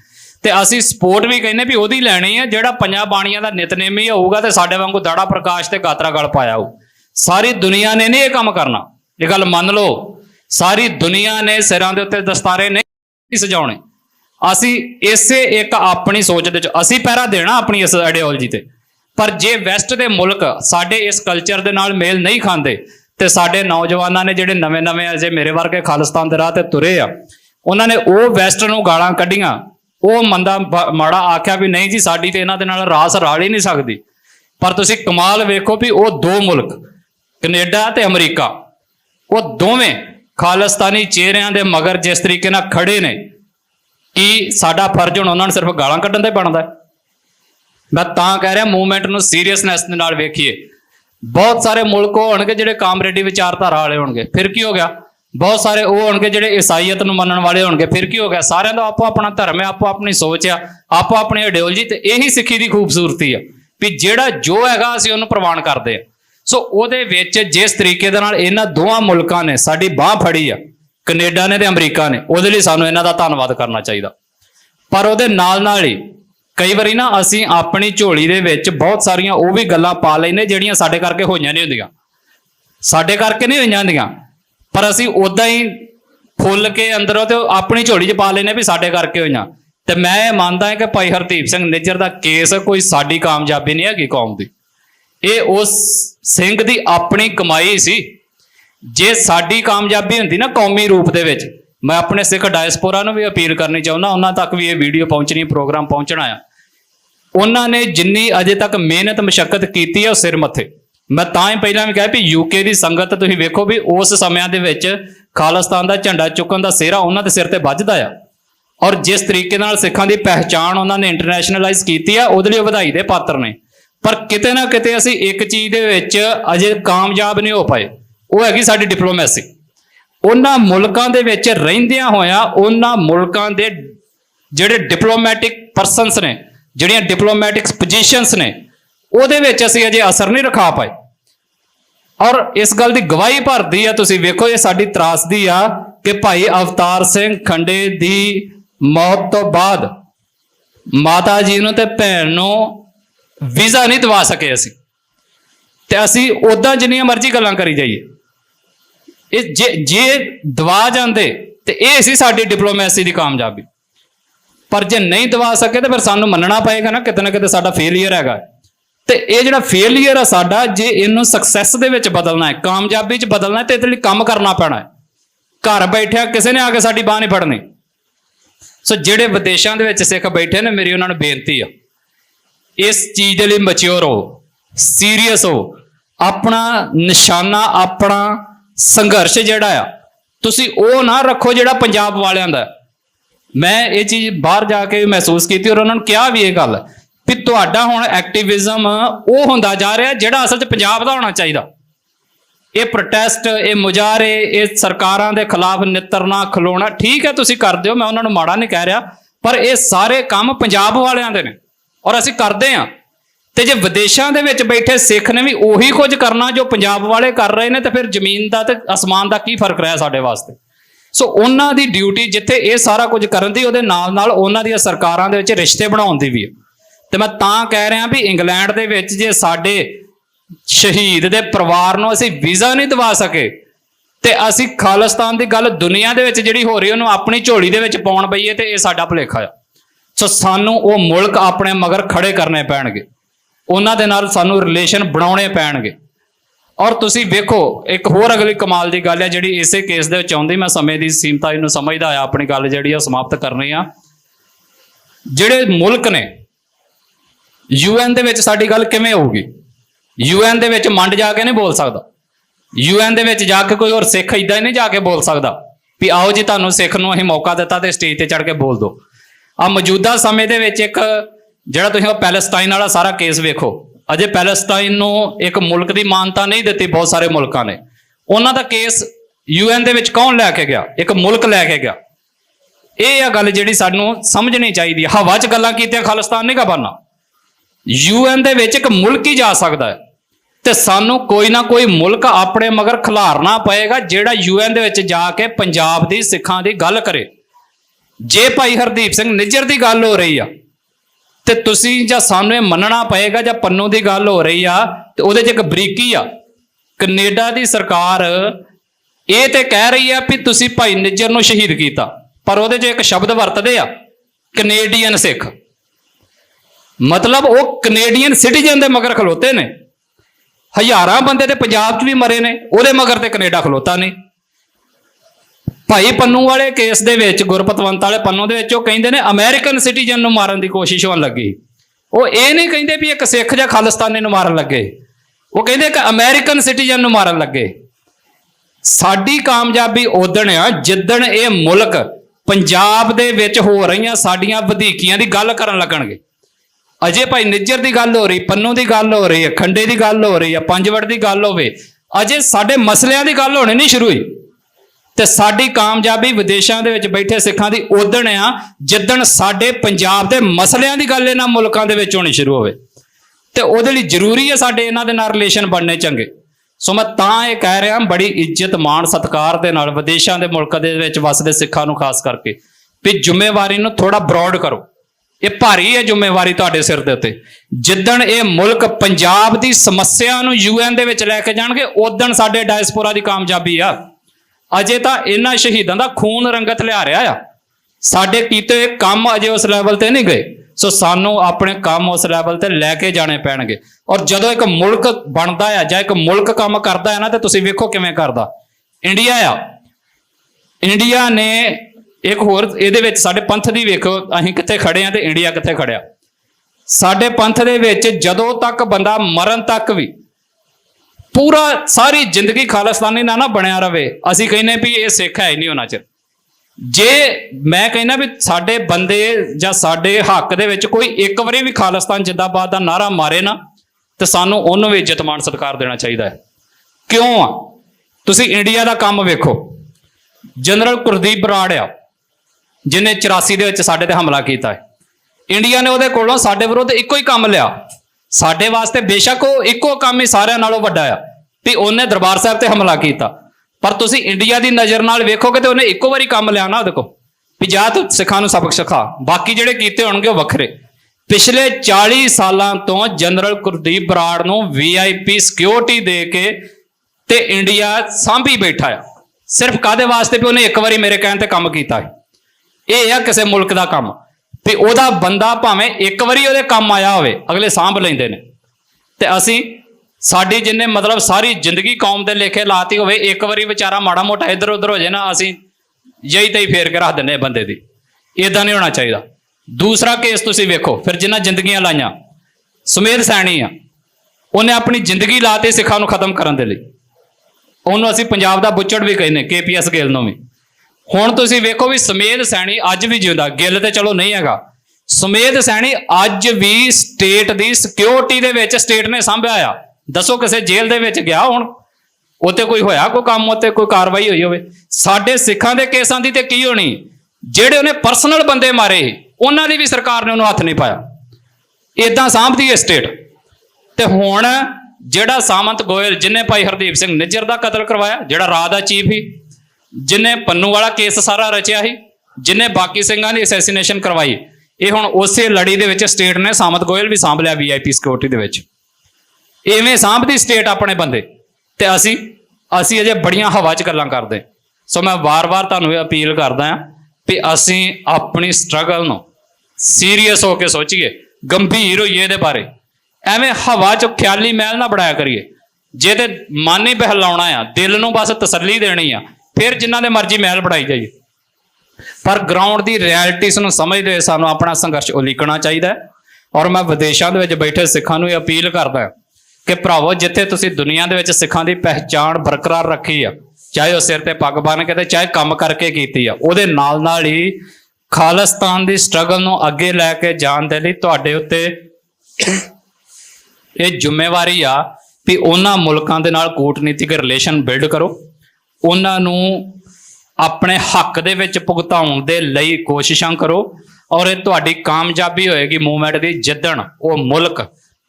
ਤੇ ਅਸੀਂ ਸਪੋਰਟ ਵੀ ਕਹਿੰਦੇ ਵੀ ਉਹਦੀ ਲੈਣੀ ਹੈ, ਜਿਹੜਾ ਪੰਜਾਂ ਬਾਣੀਆਂ ਦਾ ਨਿਤਨੇਮੀ ਹੋਊਗਾ ਤੇ ਸਾਡੇ ਵਾਂਗੂ ਦਾੜਾ ਪ੍ਰਕਾਸ਼ ਤੇ ਗਾਤਰਾ ਗਲ ਪਾਇਆ ਹੋਊ। ਸਾਰੀ ਦੁਨੀਆ ਨੇ ਨਹੀਂ ਇਹ ਕੰਮ ਕਰਨਾ। ਇਹ ਗੱਲ ਮੰਨ ਲਓ। ਸਾਰੀ ਦੁਨੀਆ ਨੇ ਸਿਰਾਂ ਦੇ ਉੱਤੇ ਦਸਤਾਰੇ ਨਹੀਂ ਸਜਾਉਣੇ। ਅਸੀਂ ਇਸੇ ਇੱਕ ਆਪਣੀ ਸੋਚ ਦੇ ਵਿੱਚ, ਅਸੀਂ ਪਹਿਰਾ ਦੇਣਾ ਆਪਣੀ ਇਸ ਆਈਡੀਓਲੋਜੀ ਤੇ। ਪਰ ਜੇ ਵੈਸਟ ਦੇ ਮੁਲਕ ਸਾਡੇ ਇਸ ਕਲਚਰ ਦੇ ਨਾਲ ਮੇਲ ਨਹੀਂ ਖਾਂਦੇ, ਤੇ ਸਾਡੇ ਨੌਜਵਾਨਾਂ ਨੇ ਜਿਹੜੇ ਨਵੇਂ-ਨਵੇਂ ਅਜੇ ਮੇਰੇ ਵਰਗੇ ਖਾਲਿਸਤਾਨ ਦੇ ਰਾਹ ਤੇ ਤੁਰੇ ਆ, ਉਹਨਾਂ ਨੇ ਉਹ ਵੈਸਟ ਨੂੰ ਗਾਲਾਂ ਕੱਢੀਆਂ। ਉਹ ਮੰਦਾ ਮਾੜਾ ਆਖਿਆ ਵੀ ਨਹੀਂ ਜੀ, ਸਾਡੀ ਤੇ ਇਹਨਾਂ ਦੇ ਨਾਲ ਰਾਸ ਰਲ ਹੀ ਨਹੀਂ ਸਕਦੀ। ਪਰ ਤੁਸੀਂ ਕਮਾਲ ਵੇਖੋ ਵੀ ਉਹ ਦੋ ਮੁਲਕ, ਕੈਨੇਡਾ ਤੇ ਅਮਰੀਕਾ, ਉਹ ਦੋਵੇਂ ਖਾਲਿਸਤਾਨੀ ਚਿਹਰਿਆਂ ਦੇ ਮਗਰ ਜਿਸ ਤਰੀਕੇ ਨਾਲ ਖੜੇ ਨੇ ਕੀ ਸਾਡਾ ਫਰਜ਼ ਹੁਣ ਉਹਨਾਂ ਨੂੰ ਸਿਰਫ ਗਾਲਾਂ ਕੱਢਣ ਦਾ ਹੀ ਬਣਦਾ। ਮੈਂ ਤਾਂ ਕਹਿ ਰਿਹਾ ਮੂਵਮੈਂਟ ਨੂੰ ਸੀਰੀਅਸਨੈਸ ਦੇ ਨਾਲ ਵੇਖੀਏ। ਬਹੁਤ ਸਾਰੇ ਮੁਲਕ ਉਹ ਹੋਣਗੇ ਜਿਹੜੇ ਕਾਮਰੇਡੀ ਵਿਚਾਰਧਾਰਾ ਵਾਲੇ ਹੋਣਗੇ। ਫਿਰ ਕੀ ਹੋ ਗਿਆ? ਬਹੁਤ ਸਾਰੇ ਉਹ ਹੋਣਗੇ ਜਿਹੜੇ ਈਸਾਈਅਤ ਨੂੰ ਮੰਨਣ ਵਾਲੇ ਹੋਣਗੇ। ਫਿਰ ਕੀ ਹੋ ਗਿਆ? ਸਾਰਿਆਂ ਦਾ ਆਪੋ ਆਪਣਾ ਧਰਮ ਹੈ, ਆਪੋ ਆਪਣੀ ਸੋਚ ਆ, ਆਪੋ ਆਪਣੀ ਆਈਡੀਓਲੋਜੀ ਤੇ ਇਹੀ ਸਿੱਖੀ ਦੀ ਖੂਬਸੂਰਤੀ ਆ ਵੀ ਜਿਹੜਾ ਜੋ ਹੈਗਾ ਅਸੀਂ ਉਹਨੂੰ ਪ੍ਰਵਾਨ ਕਰਦੇ ਆ। ਸੋ ਉਹਦੇ ਵਿੱਚ ਜਿਸ ਤਰੀਕੇ ਦੇ ਨਾਲ ਇਹਨਾਂ ਦੋਵਾਂ ਮੁਲਕਾਂ ਨੇ ਸਾਡੀ ਬਾਹ ਫੜੀ ਆ ਕੈਨੇਡਾ ਨੇ ਤੇ ਅਮਰੀਕਾ ਨੇ, ਉਹਦੇ ਲਈ ਸਾਨੂੰ ਇਹਨਾਂ ਦਾ ਧੰਨਵਾਦ ਕਰਨਾ ਚਾਹੀਦਾ। ਪਰ ਉਹਦੇ ਨਾਲ ਨਾਲ ਹੀ ਕਈ ਵਾਰੀ ਨਾ ਅਸੀਂ ਆਪਣੀ ਝੋਲੀ ਦੇ ਵਿੱਚ ਬਹੁਤ ਸਾਰੀਆਂ ਉਹ ਵੀ ਗੱਲਾਂ ਪਾ ਲੈਨੇ ਜਿਹੜੀਆਂ ਸਾਡੇ ਕਰਕੇ ਹੋਈਆਂ ਨਹੀਂ ਹੁੰਦੀਆਂ। ਸਾਡੇ ਕਰਕੇ ਨਹੀਂ ਹੋਈਆਂ ਹੁੰਦੀਆਂ, ਪਰ ਅਸੀਂ ਉਦਾਂ ਹੀ ਫੁੱਲ ਕੇ ਅੰਦਰੋਂ ਤੇ ਉਹ ਆਪਣੀ ਝੋਲੀ 'ਚ ਪਾ ਲੈਨੇ ਵੀ ਸਾਡੇ ਕਰਕੇ ਹੋਈਆਂ। ਤੇ ਮੈਂ ਇਹ ਮੰਨਦਾ ਹਾਂ ਕਿ ਭਾਈ ਹਰਦੀਪ ਸਿੰਘ ਨਿੱਜਰ ਦਾ ਕੇਸ ਕੋਈ ਸਾਡੀ ਕਾਮਯਾਬੀ ਨਹੀਂ ਹੈਗੀ ਕੌਮ ਦੀ। ਇਹ ਉਸ ਸਿੰਘ ਦੀ ਆਪਣੀ ਕਮਾਈ ਸੀ ਜੇ ਸਾਡੀ ਕਾਮਯਾਬੀ ਹੁੰਦੀ ਨਾ ਕੌਮੀ ਰੂਪ ਦੇ ਵਿੱਚ, ਮੈਂ ਆਪਣੇ ਸਿੱਖ ਡਾਇਸਪੋਰਾ ਨੂੰ ਵੀ ਅਪੀਲ ਕਰਨੀ ਚਾਹੁੰਦਾ, ਉਹਨਾਂ ਤੱਕ ਵੀ ਇਹ ਵੀਡੀਓ ਪਹੁੰਚਣੀ ਪ੍ਰੋਗਰਾਮ ਪਹੁੰਚਣਾ ਆ। ਉਹਨਾਂ ਨੇ ਜਿੰਨੀ ਅਜੇ ਤੱਕ ਮਿਹਨਤ, ਮਸ਼ੱਕਤ ਕੀਤੀ ਹੈ ਉਹ ਸਿਰ ਮੱਥੇ। ਮੈਂ ਤਾਂ ਹੀ ਪਹਿਲਾਂ ਵੀ ਕਿਹਾ ਵੀ ਯੂਕੇ ਦੀ ਸੰਗਤ ਤੁਸੀਂ ਵੇਖੋ ਵੀ ਉਸ ਸਮਿਆਂ ਦੇ ਵਿੱਚ ਖਾਲਿਸਤਾਨ ਦਾ ਝੰਡਾ ਚੁੱਕਣ ਦਾ ਸਿਹਰਾ ਉਹਨਾਂ ਦੇ ਸਿਰ ਤੇ ਵੱਜਦਾ ਆ। ਔਰ ਜਿਸ ਤਰੀਕੇ ਨਾਲ ਸਿੱਖਾਂ ਦੀ ਪਹਿਚਾਣ ਉਹਨਾਂ ਨੇ ਇੰਟਰਨੈਸ਼ਨਲਾਈਜ਼ ਕੀਤੀ ਆ, ਉਹਦੇ ਲਈ ਵਧਾਈ ਦੇ ਪਾਤਰ ਨੇ। ਪਰ ਕਿਤੇ ਨਾ ਕਿਤੇ ਅਸੀਂ ਇੱਕ ਚੀਜ਼ ਦੇ ਵਿੱਚ ਅਜੇ ਕਾਮਯਾਬ ਨਹੀਂ ਹੋ ਪਾਏ। ਉਹ ਹੈਗੀ ਸਾਡੀ ਡਿਪਲੋਮੈਸੀ ਉਹਨਾਂ ਮੁਲਕਾਂ ਦੇ ਵਿੱਚ ਰਹਿੰਦਿਆਂ ਹੋਇਆਂ ਉਹਨਾਂ ਮੁਲਕਾਂ ਦੇ ਜਿਹੜੇ ਡਿਪਲੋਮੈਟਿਕ ਪਰਸਨਸ ਨੇ, ਜਿਹੜੀਆਂ ਡਿਪਲੋਮੈਟਿਕ ਪੋਜੀਸ਼ਨਸ ਨੇ, ਉਹਦੇ ਵਿੱਚ ਅਸੀਂ ਅਜੇ ਅਸਰ ਨਹੀਂ ਰਖਾ ਪਾਏ। ਔਰ ਇਸ ਗੱਲ ਦੀ ਗਵਾਹੀ ਭਰਦੀ ਆ, ਤੁਸੀਂ ਵੇਖੋ ਇਹ ਸਾਡੀ ਤਰਾਸਦੀ ਆ ਕਿ ਭਾਈ ਅਵਤਾਰ ਸਿੰਘ ਖੰਡੇ ਦੀ ਮੌਤ ਤੋਂ ਬਾਅਦ ਮਾਤਾ ਜੀ ਨੂੰ ਤੇ ਭੈਣ ਨੂੰ ਵੀਜ਼ਾ ਨਹੀਂ ਦਵਾ ਸਕੇ ਅਸੀਂ। ਤੇ ਅਸੀਂ ਉਦਾਂ ਜਿੰਨੀਆਂ ਮਰਜ਼ੀ ਗੱਲਾਂ ਕਰੀ ਜਾਈਏ। ਇਹ ਜੇ ਜੇ ਦਵਾ ਜਾਂਦੇ, ਤੇ ਇਹ ਸੀ ਸਾਡੀ ਡਿਪਲੋਮੈਸੀ ਦੀ ਕਾਮਯਾਬੀ। ਪਰ ਜੇ ਨਹੀਂ ਦਵਾ ਸਕੇ, ਤਾਂ ਫਿਰ ਸਾਨੂੰ ਮੰਨਣਾ ਪਏਗਾ ਨਾ, ਕਿਤੇ ਨਾ ਕਿਤੇ ਸਾਡਾ ਫੇਲਿਅਰ ਹੈਗਾ। ਤੇ ਇਹ ਜਿਹੜਾ ਫੇਲਿਅਰ ਆ ਸਾਡਾ, ਜੇ ਇਹਨੂੰ ਸਕਸੈਸ ਦੇ ਵਿੱਚ ਬਦਲਣਾ ਹੈ, ਕਾਮਯਾਬੀ 'ਚ ਬਦਲਣਾ ਹੈ, ਤੇ ਇਹਦੇ ਲਈ ਕੰਮ ਕਰਨਾ ਪੈਣਾ ਹੈ। ਘਰ ਬੈਠਿਆ ਕਿਸੇ ਨੇ ਆ ਕੇ ਸਾਡੀ ਬਾਹ ਨਹੀਂ ਫੜਨੀ। ਸੋ ਜਿਹੜੇ ਵਿਦੇਸ਼ਾਂ ਦੇ ਵਿੱਚ ਸਿੱਖ ਬੈਠੇ ਨੇ, ਮੇਰੀ ਉਹਨਾਂ ਨੂੰ ਬੇਨਤੀ ਆ, ਇਸ ਚੀਜ਼ ਦੇ ਲਈ ਮੈਚੁਰ ਹੋ ਸੀਰੀਅਸ ਹੋ, ਆਪਣਾ ਨਿਸ਼ਾਨਾ, ਆਪਣਾ ਸੰਘਰਸ਼ ਜਿਹੜਾ ਆ, ਤੁਸੀਂ ਉਹ ਨਾ ਰੱਖੋ ਜਿਹੜਾ ਪੰਜਾਬ ਵਾਲਿਆਂ ਦਾ ਮੈਂ ਇਹ ਚੀਜ਼ ਬਾਹਰ ਜਾ ਕੇ ਮਹਿਸੂਸ ਕੀਤੀ ਔਰ ਉਹਨਾਂ ਨੂੰ ਕਿਹਾ ਵੀ ਇਹ ਗੱਲ ਵੀ ਤੁਹਾਡਾ ਹੁਣ ਐਕਟਿਵਿਜ਼ਮ ਉਹ ਹੁੰਦਾ ਜਾ ਰਿਹਾ ਜਿਹੜਾ ਅਸਲ 'ਚ ਪੰਜਾਬ ਦਾ ਹੋਣਾ ਚਾਹੀਦਾ। ਇਹ ਪ੍ਰੋਟੈਸਟ ਇਹ ਮੁਜ਼ਾਹਰੇ, ਇਹ ਸਰਕਾਰਾਂ ਦੇ ਖਿਲਾਫ ਨਿੱਤਰਨਾ, ਖਲੋਣਾ ਠੀਕ ਹੈ, ਤੁਸੀਂ ਕਰਦੇ ਹੋ, ਮੈਂ ਉਹਨਾਂ ਨੂੰ ਮਾੜਾ ਨਹੀਂ ਕਹਿ ਰਿਹਾ, ਪਰ ਇਹ ਸਾਰੇ ਕੰਮ ਪੰਜਾਬ ਵਾਲਿਆਂ ਦੇ ਨੇ ਔਰ ਅਸੀਂ ਕਰਦੇ ਹਾਂ। ਤੇ ਜੇ ਵਿਦੇਸ਼ਾਂ ਦੇ ਵਿੱਚ ਬੈਠੇ ਸਿੱਖ ਨੇ ਵੀ ਉਹੀ ਕੁਝ ਕਰਨਾ ਜੋ ਪੰਜਾਬ ਵਾਲੇ ਕਰ ਰਹੇ ਨੇ, ਤਾਂ ਫਿਰ ਜ਼ਮੀਨ ਦਾ ਤੇ ਅਸਮਾਨ ਦਾ ਕੀ ਫ਼ਰਕ ਰਿਹਾ ਸਾਡੇ ਵਾਸਤੇ? ਸੋ ਉਹਨਾਂ ਦੀ ਡਿਊਟੀ ਜਿੱਥੇ ਇਹ ਸਾਰਾ ਕੁਝ ਕਰਨ ਦੀ, ਉਹਦੇ ਨਾਲ ਨਾਲ ਉਹਨਾਂ ਦੀਆਂ ਸਰਕਾਰਾਂ ਦੇ ਵਿੱਚ ਰਿਸ਼ਤੇ ਬਣਾਉਣ ਦੀ ਵੀ ਹੈ। ਤੇ ਮੈਂ ਤਾਂ ਕਹਿ ਰਿਹਾ ਵੀ ਇੰਗਲੈਂਡ ਦੇ ਵਿੱਚ ਜੇ ਸਾਡੇ ਸ਼ਹੀਦ ਦੇ ਪਰਿਵਾਰ ਨੂੰ ਅਸੀਂ ਵੀਜ਼ਾ ਨਹੀਂ ਦਵਾ ਸਕੇ, ਤੇ ਅਸੀਂ ਖਾਲਿਸਤਾਨ ਦੀ ਗੱਲ ਦੁਨੀਆ ਦੇ ਵਿੱਚ ਜਿਹੜੀ ਹੋ ਰਹੀ, ਉਹਨੂੰ ਆਪਣੀ ਝੋਲੀ ਦੇ ਵਿੱਚ ਪਾਉਣ ਬਈਏ ਤੇ ਇਹ ਸਾਡਾ ਭੁਲੇਖਾ ਆ। ਸੋ ਸਾਨੂੰ ਉਹ ਮੁਲਕ ਆਪਣੇ ਮਗਰ ਖੜੇ ਕਰਨੇ ਪੈਣਗੇ। ਉਹਨਾਂ ਦੇ ਨਾਲ ਸਾਨੂੰ ਰਿਲੇਸ਼ਨ ਬਣਾਉਣੇ ਪੈਣਗੇ। ਔਰ ਤੁਸੀਂ ਵੇਖੋ, ਇੱਕ ਹੋਰ ਅਗਲੀ ਕਮਾਲ ਦੀ ਗੱਲ ਹੈ, ਜਿਹੜੀ ਇਸੇ ਕੇਸ ਦੇ ਵਿੱਚ ਆਉਂਦੀ, ਮੈਂ ਸਮੇਂ ਦੀ ਸੀਮਤਾ ਨੂੰ ਸਮਝਦਾ ਆ ਆਪਣੀ ਗੱਲ ਜਿਹੜੀ ਆ, ਸਮਾਪਤ ਕਰਨੀ ਆ। ਜਿਹੜੇ ਮੁਲਕ ਨੇ ਯੂਐਨ ਦੇ ਵਿੱਚ ਸਾਡੀ ਗੱਲ ਕਿਵੇਂ ਹੋਊਗੀ? ਯੂਐਨ ਦੇ ਵਿੱਚ ਮੰਡ ਜਾ ਕੇ ਨਹੀਂ ਬੋਲ ਸਕਦਾ। ਯੂਐਨ ਦੇ ਵਿੱਚ ਜਾ ਕੇ ਕੋਈ ਹੋਰ ਸਿੱਖ ਇਦਾਂ ਹੀ ਨਹੀਂ ਜਾ ਕੇ ਬੋਲ ਸਕਦਾ ਵੀ ਆਓ ਜੀ, ਤੁਹਾਨੂੰ ਸਿੱਖ ਨੂੰ ਅਸੀਂ ਮੌਕਾ ਦਿੱਤਾ ਤੇ ਸਟੇਜ ਤੇ ਚੜ ਕੇ ਬੋਲ ਦਿਓ। ਆ ਮੌਜੂਦਾ ਸਮੇਂ ਦੇ ਵਿੱਚ ਇੱਕ ਜਿਹੜਾ ਤੁਸੀਂ ਉਹ ਪੈਲਸਟਾਈਨ ਵਾਲਾ ਸਾਰਾ ਕੇਸ ਵੇਖੋ, ਅਜੇ ਪੈਲਸਟਾਈਨ ਨੂੰ ਇੱਕ ਮੁਲਕ ਦੀ ਮਾਨਤਾ ਨਹੀਂ ਦਿੱਤੀ, ਬਹੁਤ ਸਾਰੇ ਮੁਲਕਾਂ ਨੇ। ਉਹਨਾਂ ਦਾ ਕੇਸ ਯੂਐਨ ਦੇ ਵਿੱਚ ਕੌਣ ਲੈ ਕੇ ਗਿਆ? ਇੱਕ ਮੁਲਕ ਲੈ ਕੇ ਗਿਆ। ਇਹ ਆ ਗੱਲ ਜਿਹੜੀ ਸਾਨੂੰ ਸਮਝਣੀ ਚਾਹੀਦੀ ਹੈ। ਹਵਾ 'ਚ ਗੱਲਾਂ ਕੀਤੀਆਂ, ਖਾਲਿਸਤਾਨ ਨਹੀਂ ਗਾ ਬਣਨਾ ਯੂਐਨ ਦੇ ਵਿੱਚ ਇੱਕ ਮੁਲਕ ਹੀ ਜਾ ਸਕਦਾ ਹੈ। ਤੇ ਸਾਨੂੰ ਕੋਈ ਨਾ ਕੋਈ ਮੁਲਕ ਆਪਣੇ ਮਗਰ ਖਿਲਾਰਨਾ ਪਏਗਾ, ਜਿਹੜਾ ਯੂਐਨ ਦੇ ਵਿੱਚ ਜਾ ਕੇ ਪੰਜਾਬ ਦੀ, ਸਿੱਖਾਂ ਦੀ ਗੱਲ ਕਰੇ। ਜੇ ਭਾਈ ਹਰਦੀਪ ਸਿੰਘ ਨਿੱਜਰ ਦੀ ਗੱਲ ਹੋ ਰਹੀ ਆ ਤੇ ਤੁਸੀਂ ਜਾਂ ਸਾਨੂੰ ਇਹ ਮੰਨਣਾ ਪਏਗਾ ਜਾਂ ਪੰਨੂ ਦੀ ਗੱਲ ਹੋ ਰਹੀ ਆ, ਤੇ ਉਹਦੇ 'ਚ ਇੱਕ ਬਰੀਕੀ ਆ। ਕੈਨੇਡਾ ਦੀ ਸਰਕਾਰ ਇਹ ਤੇ ਕਹਿ ਰਹੀ ਆ ਵੀ ਤੁਸੀਂ ਭਾਈ ਨਿੱਜਰ ਨੂੰ ਸ਼ਹੀਦ ਕੀਤਾ, ਪਰ ਉਹਦੇ 'ਚ ਇੱਕ ਸ਼ਬਦ ਵਰਤਦੇ ਆ, ਕੈਨੇਡੀਅਨ ਸਿੱਖ। ਮਤਲਬ ਉਹ ਕੈਨੇਡੀਅਨ ਸਿਟੀਜ਼ਨ ਦੇ ਮਗਰ ਖਲੋਤੇ ਨੇ। ਹਜ਼ਾਰਾਂ ਬੰਦੇ ਤੇ ਪੰਜਾਬ 'ਚ ਵੀ ਮਰੇ ਨੇ, ਉਹਦੇ ਮਗਰ ਤੇ ਕੈਨੇਡਾ ਖਲੋਤਾ ਨਹੀਂ। ਭਾਈ ਪੰਨੂ ਵਾਲੇ ਕੇਸ ਦੇ ਵਿੱਚ ਗੁਰਪਤਵੰਤ ਵਾਲੇ ਪੰਨੂ ਦੇ ਵਿੱਚ ਉਹ ਕਹਿੰਦੇ ਨੇ ਅਮਰੀਕਨ ਸਿਟੀਜ਼ਨ ਨੂੰ ਮਾਰਨ ਦੀ ਕੋਸ਼ਿਸ਼ ਹੋਣ ਲੱਗੀ। ਉਹ ਇਹ ਨਹੀਂ ਕਹਿੰਦੇ ਵੀ ਇੱਕ ਸਿੱਖ ਜਾਂ ਖਾਲਿਸਤਾਨੀ ਨੂੰ ਮਾਰਨ ਲੱਗੇ। ਉਹ ਕਹਿੰਦੇ ਕਿ ਅਮਰੀਕਨ ਸਿਟੀਜ਼ਨ ਨੂੰ ਮਾਰਨ ਲੱਗੇ। ਸਾਡੀ ਕਾਮਯਾਬੀ ਉਦਣ ਆ, ਜਿੱਦਣ ਇਹ ਮੁਲਕ ਪੰਜਾਬ ਦੇ ਵਿੱਚ ਹੋ ਰਹੀਆਂ ਸਾਡੀਆਂ ਵਧੀਕੀਆਂ ਦੀ ਗੱਲ ਕਰਨ ਲੱਗਣਗੇ। ਅਜੇ ਭਾਈ ਨਿੱਜਰ ਦੀ ਗੱਲ ਹੋ ਰਹੀ, ਪੰਨੂ ਦੀ ਗੱਲ ਹੋ ਰਹੀ ਹੈ ਖੰਡੇ ਦੀ ਗੱਲ ਹੋ ਰਹੀ ਹੈ ਪੰਜਵੜ ਦੀ ਗੱਲ ਹੋਵੇ, ਅਜੇ ਸਾਡੇ ਮਸਲਿਆਂ ਦੀ ਗੱਲ ਹੋਣੀ ਨਹੀਂ ਸ਼ੁਰੂ ਹੋਈ। ਤੇ ਸਾਡੀ ਕਾਮਯਾਬੀ ਵਿਦੇਸ਼ਾਂ ਦੇ ਵਿੱਚ ਬੈਠੇ ਸਿੱਖਾਂ ਦੀ ਉਦਣ ਆ, ਜਿੱਦਣ ਸਾਡੇ ਪੰਜਾਬ ਦੇ ਮਸਲਿਆਂ ਦੀ ਗੱਲ ਇਹਨਾਂ ਮੁਲਕਾਂ ਦੇ ਵਿੱਚ ਹੋਣੀ ਸ਼ੁਰੂ ਹੋਵੇ। ਤੇ ਉਹਦੇ ਲਈ ਜ਼ਰੂਰੀ ਹੈ ਸਾਡੇ ਇਹਨਾਂ ਦੇ ਨਾਲ ਰਿਲੇਸ਼ਨ ਬਣਨੇ ਚੰਗੇ। ਸੋ ਮੈਂ ਤਾਂ ਇਹ ਕਹਿ ਰਿਹਾ, ਬੜੀ ਇੱਜ਼ਤ, ਮਾਣ, ਸਤਿਕਾਰ ਦੇ ਨਾਲ ਵਿਦੇਸ਼ਾਂ ਦੇ ਮੁਲਕਾਂ ਦੇ ਵਿੱਚ ਵਸਦੇ ਸਿੱਖਾਂ ਨੂੰ ਖਾਸ ਕਰਕੇ ਵੀ ਜ਼ਿੰਮੇਵਾਰੀ ਨੂੰ ਥੋੜਾ ਬ੍ਰੌਡ ਕਰੋ। ਇਹ ਭਾਰੀ ਹੈ ਜ਼ਿੰਮੇਵਾਰੀ ਤੁਹਾਡੇ ਸਿਰ ਦੇ ਉੱਤੇ। ਜਿੱਦਣ ਇਹ ਮੁਲਕ ਪੰਜਾਬ ਦੀ ਸਮੱਸਿਆ ਨੂੰ ਯੂਐਨ ਦੇ ਵਿੱਚ ਲੈ ਕੇ ਜਾਣਗੇ ਉਦਣ ਸਾਡੇ ਡਾਇਸਪੋਰਾ ਦੀ ਕਾਮਯਾਬੀ ਆ। ਅਜੇ ਤਾਂ ਇਹਨਾਂ ਸ਼ਹੀਦਾਂ ਦਾ ਖੂਨ ਰੰਗਤ ਲਿਆ ਰਿਹਾ ਆ। ਸਾਡੇ ਕੀਤੇ ਕੰਮ ਅਜੇ ਉਸ ਲੈਵਲ ਤੇ ਨਹੀਂ ਗਏ। ਸੋ ਸਾਨੂੰ ਆਪਣੇ ਕੰਮ ਉਸ ਲੈਵਲ ਤੇ ਲੈ ਕੇ ਜਾਣੇ ਪੈਣਗੇ। ਔਰ ਜਦੋਂ ਇੱਕ ਮੁਲਕ ਬਣਦਾ ਆ ਜਾਂ ਇੱਕ ਮੁਲਕ ਕੰਮ ਕਰਦਾ ਹੈ ਨਾ, ਤੇ ਤੁਸੀਂ ਵੇਖੋ ਕਿਵੇਂ ਕਰਦਾ। ਇੰਡੀਆ ਆ। ਇੰਡੀਆ ਨੇ ਇੱਕ ਹੋਰ, ਇਹਦੇ ਵਿੱਚ ਸਾਡੇ ਪੰਥ ਦੀ ਵੇਖੋ, ਅਸੀਂ ਕਿੱਥੇ ਖੜੇ ਆ ਤੇ ਇੰਡੀਆ ਕਿੱਥੇ ਖੜਿਆ। ਸਾਡੇ ਪੰਥ ਦੇ ਵਿੱਚ ਜਦੋਂ ਤੱਕ ਬੰਦਾ ਮਰਨ ਤੱਕ ਵੀ ਪੂਰਾ ਸਾਰੀ ਜ਼ਿੰਦਗੀ ਖਾਲਿਸਤਾਨੀ ਨਾ ਨਾ ਬਣਿਆ ਰਵੇ। ਅਸੀਂ ਕਹਿੰਨੇ ਵੀ ਇਹ ਸਿੱਖ ਹੈ ਹੀ ਨਹੀਂ ਹੋਣਾ ਚਿਰ। ਜੇ ਮੈਂ ਕਹਿੰਦਾ ਵੀ ਸਾਡੇ ਬੰਦੇ ਜਾਂ ਸਾਡੇ ਹੱਕ ਦੇ ਵਿੱਚ ਕੋਈ ਇੱਕ ਵਾਰੀ ਵੀ ਖਾਲਿਸਤਾਨ ਜਿੰਦਾਬਾਦ ਦਾ ਨਾਰਾ ਮਾਰੇ ਨਾ, ਤੇ ਸਾਨੂੰ ਉਹਨੂੰ ਵੀ ਇੱਜ਼ਤ ਮਾਣ ਸਤਿਕਾਰ ਦੇਣਾ ਚਾਹੀਦਾ ਹੈ। ਕਿਉਂ ਆ? ਤੁਸੀਂ ਇੰਡੀਆ ਦਾ ਕੰਮ ਵੇਖੋ। ਜਨਰਲ ਕੁਲਦੀਪ ਬਰਾੜ ਆ ਜਿਨੇ 84 ਦੇ ਵਿੱਚ ਸਾਡੇ ਤੇ ਹਮਲਾ ਕੀਤਾ ਹੈ। ਇੰਡੀਆ ਨੇ ਉਹਦੇ ਕੋਲੋਂ ਸਾਡੇ ਵਿਰੁੱਧ ਇੱਕੋ ਹੀ ਕੰਮ ਲਿਆ। ਸਾਡੇ ਵਾਸਤੇ ਬੇਸ਼ੱਕ ਉਹ ਇੱਕੋ ਕੰਮ ਹੀ ਸਾਰਿਆਂ ਨਾਲੋਂ ਵੱਡਾ ਆ ਵੀ ਉਹਨੇ ਦਰਬਾਰ ਸਾਹਿਬ ਤੇ ਹਮਲਾ ਕੀਤਾ। ਪਰ ਤੁਸੀਂ ਇੰਡੀਆ ਦੀ ਨਜ਼ਰ ਨਾਲ ਵੇਖੋਗੇ ਤੇ ਉਹਨੇ ਇੱਕੋ ਵਾਰੀ ਕੰਮ ਲਿਆ ਨਾ ਉਹਦੇ ਕੋ ਵੀ ਜਾ ਤੂੰ ਸਿੱਖਾਂ ਨੂੰ ਸਬਕ ਸਿਖਾ। ਬਾਕੀ ਜਿਹੜੇ ਕੀਤੇ ਹੋਣਗੇ ਉਹ ਵੱਖਰੇ। ਪਿਛਲੇ 40 ਸਾਲਾਂ ਤੋਂ ਜਨਰਲ ਕੁਲਦੀਪ ਬਰਾੜ ਨੂੰ ਵੀਆਈਪੀ ਸਿਕਿਉਰਿਟੀ ਦੇ ਕੇ ਤੇ ਇੰਡੀਆ ਸਾਂਭੀ ਬੈਠਾ ਆ। ਸਿਰਫ ਕਾਦੇ ਵਾਸਤੇ ਵੀ ਉਹਨੇ ਇੱਕ ਵਾਰੀ ਮੇਰੇ ਕਹਿਣ ਤੇ ਕੰਮ ਕੀਤਾ ਇਹ ਆ ਕਿਸੇ ਮੁਲਕ ਦਾ ਕੰਮ। ਤੇ ਉਹਦਾ ਬੰਦਾ ਭਾਵੇਂ ਇੱਕ ਵਾਰੀ ਉਹਦੇ ਕੰਮ ਆਇਆ ਹੋਵੇ, ਅਗਲੇ ਸਾਂਭ ਲੈਂਦੇ ਨੇ। ਤੇ ਅਸੀਂ ਸਾਡੀ ਜਿੰਨੇ ਮਤਲਬ ਸਾਰੀ ਜ਼ਿੰਦਗੀ ਕੌਮ ਦੇ ਲੇਖੇ ਲਾਤੀ ਹੋਵੇ, ਇੱਕ ਵਾਰੀ ਵਿਚਾਰਾ ਮਾੜਾ ਮੋਟਾ ਇੱਧਰ ਉੱਧਰ ਹੋ ਜੇ ਨਾ, ਅਸੀਂ ਜਈ ਤਈ ਫੇਰ ਕੇ ਰੱਖ ਦਿੰਨੇ ਬੰਦੇ ਦੀ। ਇਦਾਂ ਨਹੀਂ ਹੋਣਾ ਚਾਹੀਦਾ। ਦੂਸਰਾ ਕੇਸ ਤੁਸੀਂ ਵੇਖੋ, ਫਿਰ ਜਿਨ੍ਹਾਂ ਜ਼ਿੰਦਗੀਆਂ ਲਾਈਆਂ, ਸੁਮੇਧ ਸੈਣੀ ਆ। ਉਹਨੇ ਆਪਣੀ ਜ਼ਿੰਦਗੀ ਲਾਤੀ ਸਿੱਖਾਂ ਨੂੰ ਖਤਮ ਕਰਨ ਦੇ ਲਈ। ਉਹਨੂੰ ਅਸੀਂ ਪੰਜਾਬ ਦਾ ਬੁੱਚੜ ਵੀ ਕਹਿੰਦੇ ਕੇਪੀਐਸ ਗਿੱਲ ਨੂੰ ਵੀ। ਹੁਣ ਤੁਸੀਂ ਵੇਖੋ ਵੀ ਸਮੇਧ ਸੈਣੀ ਅੱਜ ਵੀ ਜਿਉਂਦਾ, ਗਿੱਲ ਤੇ ਚਲੋ ਨਹੀਂ ਹੈਗਾ। ਸਮੇਧ ਸੈਣੀ ਅੱਜ ਵੀ ਸਟੇਟ ਦੀ ਸਿਕਿਉਰਿਟੀ ਦੇ ਵਿੱਚ ਸਟੇਟ ਨੇ ਸਾਂਭਿਆ ਆ। ਦੱਸੋ ਕਿਸੇ ਜੇਲ੍ਹ ਦੇ ਵਿੱਚ ਗਿਆ ਹੁਣ? ਉੱਤੇ ਕੋਈ ਹੋਇਆ ਕੋਈ ਕੰਮ ਉੱਤੇ ਕੋਈ ਕਾਰਵਾਈ ਹੋਈ ਹੋਵੇ? ਸਾਡੇ ਸਿੱਖਾਂ ਦੇ ਕੇਸਾਂ ਦੀ ਤੇ ਕੀ ਹੋਣੀ? ਜਿਹੜੇ ਉਹਨੇ ਪਰਸਨਲ ਬੰਦੇ ਮਾਰੇ, ਉਹਨਾਂ ਦੀ ਵੀ ਸਰਕਾਰ ਨੇ ਉਹਨੂੰ ਹੱਥ ਨਹੀਂ ਪਾਇਆ। ਇਦਾਂ ਸਾਂਭਦੀ ਹੈ ਸਟੇਟ ਤੇ ਹੁਣ ਜਿਹੜਾ ਸਾਮੰਤ ਗੋਇਲ, ਜਿਨੇ ਭਾਈ ਹਰਦੀਪ ਸਿੰਘ ਨਿੱਜਰ ਦਾ ਕਤਲ ਕਰਵਾਇਆ, ਜਿਹੜਾ ਰਾਜ ਦਾ ਚੀਫ ਸੀ ਜਿਨੇ ਪੰਨੂ ਵਾਲਾ ਕੇਸ ਸਾਰਾ ਰਚਿਆ ਸੀ, ਜਿਨੇ ਬਾਕੀ ਸਿੰਘਾਂ ਦੀ ਅਸੈਸੀਨੇਸ਼ਨ ਕਰਵਾਈ, ਇਹ ਹੁਣ ਉਸੇ ਲੜੀ ਦੇ ਵਿੱਚ ਸਟੇਟ ਨੇ ਸਾਮਤ ਗੋਇਲ ਵੀ ਸਾਂਭ ਲਿਆ ਵੀਆਈਪੀ ਸਿਕਿਉਰਿਟੀ ਦੇ ਵਿੱਚ। ਐਵੇਂ ਸਾਂਭਦੀ ਸਟੇਟ ਆਪਣੇ ਬੰਦੇ, ਤੇ ਅਸੀਂ ਅਸੀਂ ਅਜੇ ਬੜੀਆਂ ਹਵਾ 'ਚ ਗੱਲਾਂ ਕਰਦੇ। ਸੋ ਮੈਂ ਵਾਰ-ਵਾਰ ਤੁਹਾਨੂੰ ਇਹ ਅਪੀਲ ਕਰਦਾ ਹਾਂ ਵੀ ਅਸੀਂ ਆਪਣੀ ਸਟਰਗਲ ਨੂੰ ਸੀਰੀਅਸ ਹੋ ਕੇ ਸੋਚੀਏ, ਗੰਭੀਰ ਹੋਈਏ ਇਹਦੇ ਬਾਰੇ। ਐਵੇਂ ਹਵਾ 'ਚ ਖਿਆਲੀ ਮਹਿਲ ਨਾ ਬਣਾਇਆ ਕਰੀਏ ਜੇ ਤੇ ਮਨ ਹੀ ਬਹਿਲਾਉਣਾ ਆ, ਦਿਲ ਨੂੰ ਬਸ ਤਸੱਲੀ ਦੇਣੀ ਆ ਫਿਰ ਜਿਨ੍ਹਾਂ ਦੇ ਮਰਜ਼ੀ ਮਹਿਲ ਬਣਾਈ ਜਾਈਏ। ਪਰ ਗਰਾਊਂਡ ਦੀ ਰਿਐਲਿਟੀਜ਼ ਨੂੰ ਸਮਝਦੇ ਹੋਏ ਸਾਨੂੰ ਆਪਣਾ ਸੰਘਰਸ਼ ਉਲੀਕਣਾ ਚਾਹੀਦਾ ਹੈ। ਔਰ ਮੈਂ ਵਿਦੇਸ਼ਾਂ ਦੇ ਵਿੱਚ ਬੈਠੇ ਸਿੱਖਾਂ ਨੂੰ ਇਹ ਅਪੀਲ ਕਰਦਾ ਕਿ ਭਰਾਵੋ, ਜਿੱਥੇ ਤੁਸੀਂ ਦੁਨੀਆ ਦੇ ਵਿੱਚ ਸਿੱਖਾਂ ਦੀ ਪਹਿਚਾਣ ਬਰਕਰਾਰ ਰੱਖੀ ਆ, ਚਾਹੇ ਉਹ ਸਿਰ ਤੇ ਪੱਗ ਬੰਨ੍ਹ ਕੇ ਤੇ ਚਾਹੇ ਕੰਮ ਕਰਕੇ ਕੀਤੀ ਆ, ਉਹਦੇ ਨਾਲ ਨਾਲ ਹੀ ਖਾਲਿਸਤਾਨ ਦੀ ਸਟਰਗਲ ਨੂੰ ਅੱਗੇ ਲੈ ਕੇ ਜਾਣ ਦੇ ਲਈ ਤੁਹਾਡੇ ਉੱਤੇ ਇਹ ਜ਼ਿੰਮੇਵਾਰੀ ਆ ਵੀ ਉਹਨਾਂ ਮੁਲਕਾਂ ਦੇ ਨਾਲ ਕੂਟਨੀਤਿਕ ਰਿਲੇਸ਼ਨ ਬਿਲਡ ਕਰੋ। ਉਹਨਾਂ ਨੂੰ ਆਪਣੇ ਹੱਕ ਦੇ ਵਿੱਚ ਭੁਗਤਾਉਣ ਦੇ ਲਈ ਕੋਸ਼ਿਸ਼ਾਂ ਕਰੋ ਔਰ ਇਹ ਤੁਹਾਡੀ ਕਾਮਯਾਬੀ ਹੋਏਗੀ, ਮੂਵਮੈਂਟ ਦੀ ਜਿੱਦਣ ਉਹ ਮੁਲਕ,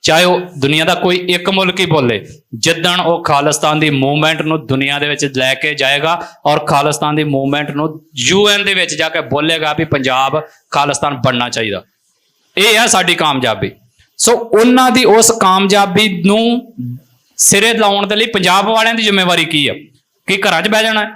ਚਾਹੇ ਉਹ ਦੁਨੀਆ ਦਾ ਕੋਈ ਇੱਕ ਮੁਲਕ ਹੀ ਬੋਲੇ, ਜਿੱਦਣ ਉਹ ਖਾਲਿਸਤਾਨ ਦੀ ਮੂਵਮੈਂਟ ਨੂੰ ਦੁਨੀਆ ਦੇ ਵਿੱਚ ਲੈ ਕੇ ਜਾਏਗਾ ਔਰ ਖਾਲਿਸਤਾਨ ਦੀ ਮੂਵਮੈਂਟ ਨੂੰ ਯੂਐਨ ਦੇ ਵਿੱਚ ਜਾ ਕੇ ਬੋਲੇਗਾ ਵੀ ਪੰਜਾਬ ਖਾਲਿਸਤਾਨ ਬਣਨਾ ਚਾਹੀਦਾ। ਇਹ ਹੈ ਸਾਡੀ ਕਾਮਯਾਬੀ। ਸੋ ਉਹਨਾਂ ਦੀ ਉਸ ਕਾਮਯਾਬੀ ਨੂੰ ਸਿਰੇ ਲਾਉਣ ਦੇ ਲਈ ਪੰਜਾਬ ਵਾਲਿਆਂ ਦੀ ਜ਼ਿੰਮੇਵਾਰੀ ਕੀ ਹੈ? ਕੀ ਘਰਾਂ 'ਚ ਬਹਿ ਜਾਣਾ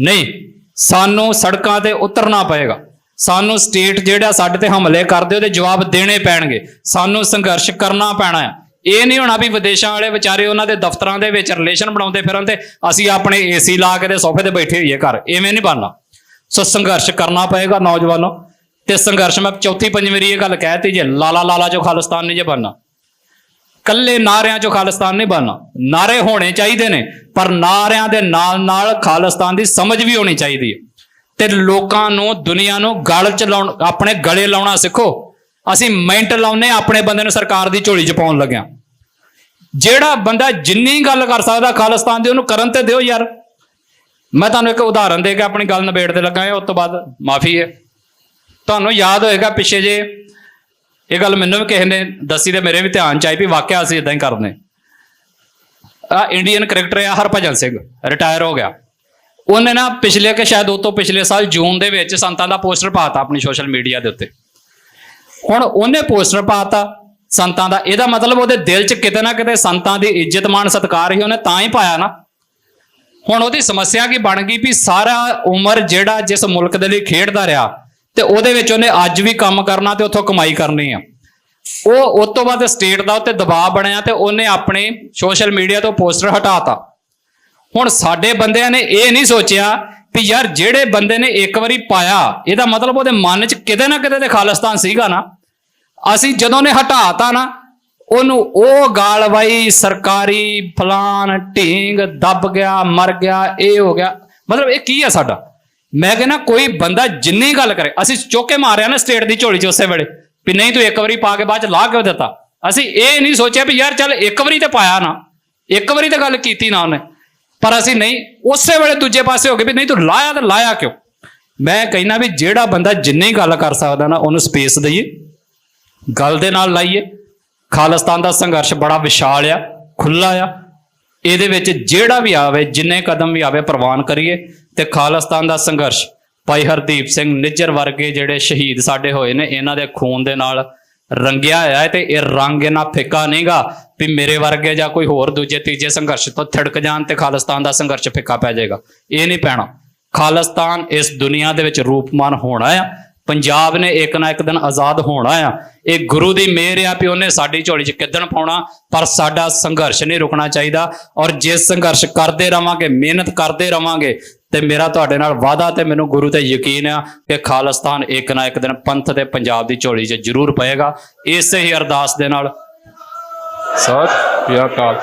ਨਹੀਂ। ਸਾਨੂੰ ਸੜਕਾਂ ਤੇ ਉਤਰਨਾ ਪਏਗਾ। ਸਾਨੂੰ ਸਟੇਟ ਜਿਹੜਾ ਸਾਡੇ ਤੇ ਹਮਲੇ ਕਰਦੇ, ਉਹਦੇ ਜਵਾਬ ਦੇਣੇ ਪੈਣਗੇ। ਸਾਨੂੰ ਸੰਘਰਸ਼ ਕਰਨਾ ਪੈਣਾ ਹੈ। ਇਹ ਨਹੀਂ ਹੋਣਾ ਵੀ ਵਿਦੇਸ਼ਾਂ ਵਾਲੇ ਵਿਚਾਰੇ ਉਹਨਾਂ ਦੇ ਦਫ਼ਤਰਾਂ ਦੇ ਵਿੱਚ ਰਿਲੇਸ਼ਨ ਬਣਾਉਂਦੇ ਫਿਰਨ ਤੇ ਅਸੀਂ ਆਪਣੇ ਏਸੀ ਲਾ ਕੇ ਤੇ ਸੋਫੇ ਤੇ ਬੈਠੇ ਹੋਈਏ ਘਰ। ਐਵੇਂ ਨਹੀਂ ਬਣਨਾ। ਸੋ ਸੰਘਰਸ਼ ਕਰਨਾ ਪਏਗਾ ਨੌਜਵਾਨੋ। ਤੇ ਸੰਘਰਸ਼ ਮੈਂ ਚੌਥੀ ਪੰਜਵੀਂ ਇਹ ਗੱਲ ਕਹਿਤੀ ਜੇ ਲਾਲਾ ਲਾਲਾ ਜੋ ਖਾਲਿਸਤਾਨ ਨਹੀਂ ਜੇ ਬਣਨਾ। ਕੱਲੇ ਨਾਰਿਆਂ ਚੋਂ ਖਾਲਿਸਤਾਨ ਨਹੀਂ ਬਣਨਾ। ਨਾਰੇ ਹੋਣੇ ਚਾਹੀਦੇ ਨੇ, ਪਰ ਨਾਰਿਆਂ ਦੇ ਨਾਲ ਨਾਲ ਖਾਲਿਸਤਾਨ ਦੀ ਸਮਝ ਵੀ ਹੋਣੀ ਚਾਹੀਦੀ ਹੈ। ਤੇ ਲੋਕਾਂ ਨੂੰ, ਦੁਨੀਆ ਨੂੰ ਗਲ ਚ ਲਾਉਣ, ਆਪਣੇ ਗਲੇ ਲਾਉਣਾ ਸਿੱਖੋ। ਅਸੀਂ ਮਿੰਟ ਲਾਉਨੇ ਆਪਣੇ ਬੰਦੇ ਨੂੰ ਸਰਕਾਰ ਦੀ ਝੋਲੀ 'ਚ ਪਾਉਣ ਲੱਗਿਆ। ਜਿਹੜਾ ਬੰਦਾ ਜਿੰਨੀ ਗੱਲ ਕਰ ਸਕਦਾ ਖਾਲਿਸਤਾਨ ਦੀ, ਉਹਨੂੰ ਕਰਨ ਤੇ ਦਿਓ ਯਾਰ। ਮੈਂ ਤੁਹਾਨੂੰ ਇੱਕ ਉਦਾਹਰਨ ਦੇ ਕੇ ਆਪਣੀ ਗੱਲ ਨਿਬੇੜ ਤੇ ਲੱਗਾ ਹਾਂ, ਉਸ ਤੋਂ ਬਾਅਦ ਮਾਫੀ ਹੈ। ਤੁਹਾਨੂੰ ਯਾਦ ਹੋਏਗਾ ਪਿੱਛੇ ਜੇ ਇਹ ਗੱਲ ਮੈਨੂੰ ਵੀ ਕਿਸੇ ਨੇ ਦੱਸੀ ਤੇ ਮੇਰੇ ਵੀ ਧਿਆਨ ਚ ਆਈ ਵੀ ਵਾਕਿਆ ਅਸੀਂ ਇਦਾਂ ਹੀ ਕਰਦੇ। ਆ ਇੰਡੀਅਨ ਕ੍ਰਿਕਟਰ ਆ ਹਰਭਜਨ ਸਿੰਘ ਰਿਟਾਇਰ ਹੋ ਗਿਆ। ਉਹਨੇ ਨਾ ਪਿਛਲੇ ਕਿ ਸ਼ਾਇਦ ਉਹ ਤੋਂ ਪਿਛਲੇ ਸਾਲ ਜੂਨ ਦੇ ਵਿੱਚ ਸੰਤਾਂ ਦਾ ਪੋਸਟਰ ਪਾਤਾ ਆਪਣੀ ਸੋਸ਼ਲ ਮੀਡੀਆ ਦੇ ਉੱਤੇ। ਹੁਣ ਉਹਨੇ ਪੋਸਟਰ ਪਾਤਾ ਸੰਤਾਂ ਦਾ, ਇਹਦਾ ਮਤਲਬ ਉਹਦੇ ਦਿਲ 'ਚ ਕਿਤੇ ਨਾ ਕਿਤੇ ਸੰਤਾਂ ਦੀ ਇੱਜ਼ਤ ਮਾਣ ਸਤਿਕਾਰ ਹੀ ਉਹਨੇ ਤਾਂ ਹੀ ਪਾਇਆ ਨਾ। ਹੁਣ ਉਹਦੀ ਸਮੱਸਿਆ ਕੀ ਬਣ ਗਈ ਵੀ ਸਾਰਾ ਉਮਰ ਜਿਹੜਾ ਜਿਸ ਮੁਲਕ ਦੇ ਲਈ ਖੇਡਦਾ ਰਿਹਾ ਤੇ ਉਹਦੇ ਵਿੱਚ ਉਹਨੇ ਅੱਜ ਵੀ ਕੰਮ ਕਰਨਾ ਤੇ ਉੱਥੋਂ ਕਮਾਈ ਕਰਨੀ ਆ। ਉਹ ਉਸ ਤੋਂ ਬਾਅਦ ਸਟੇਟ ਦਾ ਉੱਤੇ ਦਬਾਅ ਬਣਿਆ ਤੇ ਉਹਨੇ ਆਪਣੇ ਸੋਸ਼ਲ ਮੀਡੀਆ ਤੋਂ ਪੋਸਟਰ ਹਟਾਤਾ। ਹੁਣ ਸਾਡੇ ਬੰਦਿਆਂ ਨੇ ਇਹ ਨਹੀਂ ਸੋਚਿਆ ਵੀ ਯਾਰ ਜਿਹੜੇ ਬੰਦੇ ਨੇ ਇੱਕ ਵਾਰੀ ਪਾਇਆ, ਇਹਦਾ ਮਤਲਬ ਉਹਦੇ ਮਨ 'ਚ ਕਿਤੇ ਨਾ ਕਿਤੇ ਤੇ ਖਾਲਿਸਤਾਨ ਸੀਗਾ ਨਾ। ਅਸੀਂ ਜਦੋਂ ਨੇ ਹਟਾਤਾ ਨਾ, ਉਹਨੂੰ ਉਹ ਗਾਲਵਾਈ ਸਰਕਾਰੀ ਫਲਾਨ ਢੀਂਗ ਦੱਬ ਗਿਆ, ਮਰ ਗਿਆ, ਇਹ ਹੋ ਗਿਆ। ਮਤਲਬ ਇਹ ਕੀ ਆ ਸਾਡਾ? ਮੈਂ ਕਹਿੰਦਾ ਕੋਈ ਬੰਦਾ ਜਿੰਨੀ ਗੱਲ ਕਰੇ, ਅਸੀਂ ਚੋਕੇ ਮਾਰਿਆ ਨਾ ਸਟੇਟ ਦੀ ਝੋਲੀ 'ਚ ਉਸੇ ਵੇਲੇ, ਵੀ ਨਹੀਂ ਤੂੰ ਇੱਕ ਵਾਰੀ ਪਾ ਕੇ ਬਾਅਦ 'ਚ ਲਾਹ ਕਿਉਂ ਦਿੱਤਾ? ਅਸੀਂ ਇਹ ਨਹੀਂ ਸੋਚਿਆ ਵੀ ਯਾਰ ਚੱਲ ਇੱਕ ਵਾਰੀ ਤੇ ਪਾਇਆ ਨਾ, ਇੱਕ ਵਾਰੀ ਤਾਂ ਗੱਲ ਕੀਤੀ ਨਾ ਉਹਨੇ, ਪਰ ਅਸੀਂ ਨਹੀਂ, ਉਸੇ ਵੇਲੇ ਦੂਜੇ ਪਾਸੇ ਹੋ ਗਏ ਵੀ ਨਹੀਂ ਤੂੰ ਲਾਇਆ ਤਾਂ ਲਾਇਆ ਕਿਉਂ? ਮੈਂ ਕਹਿੰਦਾ ਵੀ ਜਿਹੜਾ ਬੰਦਾ ਜਿੰਨੀ ਗੱਲ ਕਰ ਸਕਦਾ ਨਾ, ਉਹਨੂੰ ਸਪੇਸ ਦਈਏ, ਗੱਲ ਦੇ ਨਾਲ ਲਾਈਏ। ਖਾਲਿਸਤਾਨ ਦਾ ਸੰਘਰਸ਼ ਬੜਾ ਵਿਸ਼ਾਲ ਆ ਖੁੱਲਾ ਆ। ਇਹਦੇ ਵਿੱਚ ਜਿਹੜਾ ਵੀ ਆਵੇ, ਜਿੰਨੇ ਕਦਮ ਵੀ ਆਵੇ, ਪ੍ਰਵਾਨ ਕਰੀਏ। ਤੇ ਖਾਲਿਸਤਾਨ ਦਾ ਸੰਘਰਸ਼। ਭਾਈ ਹਰਦੀਪ ਸਿੰਘ ਨਿੱਜਰ ਵਰਗੇ ਜਿਹੜੇ ਸ਼ਹੀਦ ਸਾਡੇ ਹੋਏ ਨੇ, ਇਹਨਾਂ ਦੇ ਖੂਨ ਦੇ ਨਾਲ ਰੰਗਿਆ ਹੋਇਆ ਹੈ ਤੇ ਇਹ ਰੰਗ ਇਹਨਾਂ ਫਿੱਕਾ ਨਹੀਂਗਾ ਵੀ ਮੇਰੇ ਵਰਗੇ ਜਾਂ ਕੋਈ ਹੋਰ ਦੂਜੇ ਤੀਜੇ ਸੰਘਰਸ਼ ਤੋਂ ਥੜਕ ਜਾਣ ਤੇ ਖਾਲਿਸਤਾਨ ਦਾ ਸੰਘਰਸ਼ ਫਿੱਕਾ ਪੈ ਜਾਏਗਾ। ਇਹ ਨਹੀਂ ਪੈਣਾ। ਖਾਲਿਸਤਾਨ ਇਸ ਦੁਨੀਆ ਦੇ ਵਿੱਚ ਰੂਪਮਾਨ ਹੋਣਾ ਆ। ਪੰਜਾਬ ਨੇ ਇੱਕ ਨਾ ਇੱਕ ਦਿਨ ਆਜ਼ਾਦ ਹੋਣਾ ਆ। ਇਹ ਗੁਰੂ ਦੀ ਮਿਹਰ ਆ ਵੀ ਉਹਨੇ ਸਾਡੀ ਝੋਲੀ 'ਚ ਕਿੱਦਣ ਪਾਉਣਾ, ਪਰ ਸਾਡਾ ਸੰਘਰਸ਼ ਨਹੀਂ ਰੁਕਣਾ ਚਾਹੀਦਾ। ਔਰ ਜੇ ਸੰਘਰਸ਼ ਕਰਦੇ ਰਵਾਂਗੇ, ਮਿਹਨਤ ਕਰਦੇ ਰਵਾਂਗੇ ਤੇ ਮੇਰਾ ਤੁਹਾਡੇ ਨਾਲ ਵਾਅਦਾ ਤੇ ਮੈਨੂੰ ਗੁਰੂ ਤੇ ਯਕੀਨ ਆ ਕਿ ਖਾਲਿਸਤਾਨ ਇੱਕ ਨਾ ਇੱਕ ਦਿਨ ਪੰਥ ਤੇ ਪੰਜਾਬ ਦੀ ਝੋਲੀ 'ਚ ਜ਼ਰੂਰ ਪਏਗਾ। ਇਸੇ ਹੀ ਅਰਦਾਸ ਦੇ ਨਾਲ ਸਤਿ ਸ਼੍ਰੀ ਅਕਾਲ।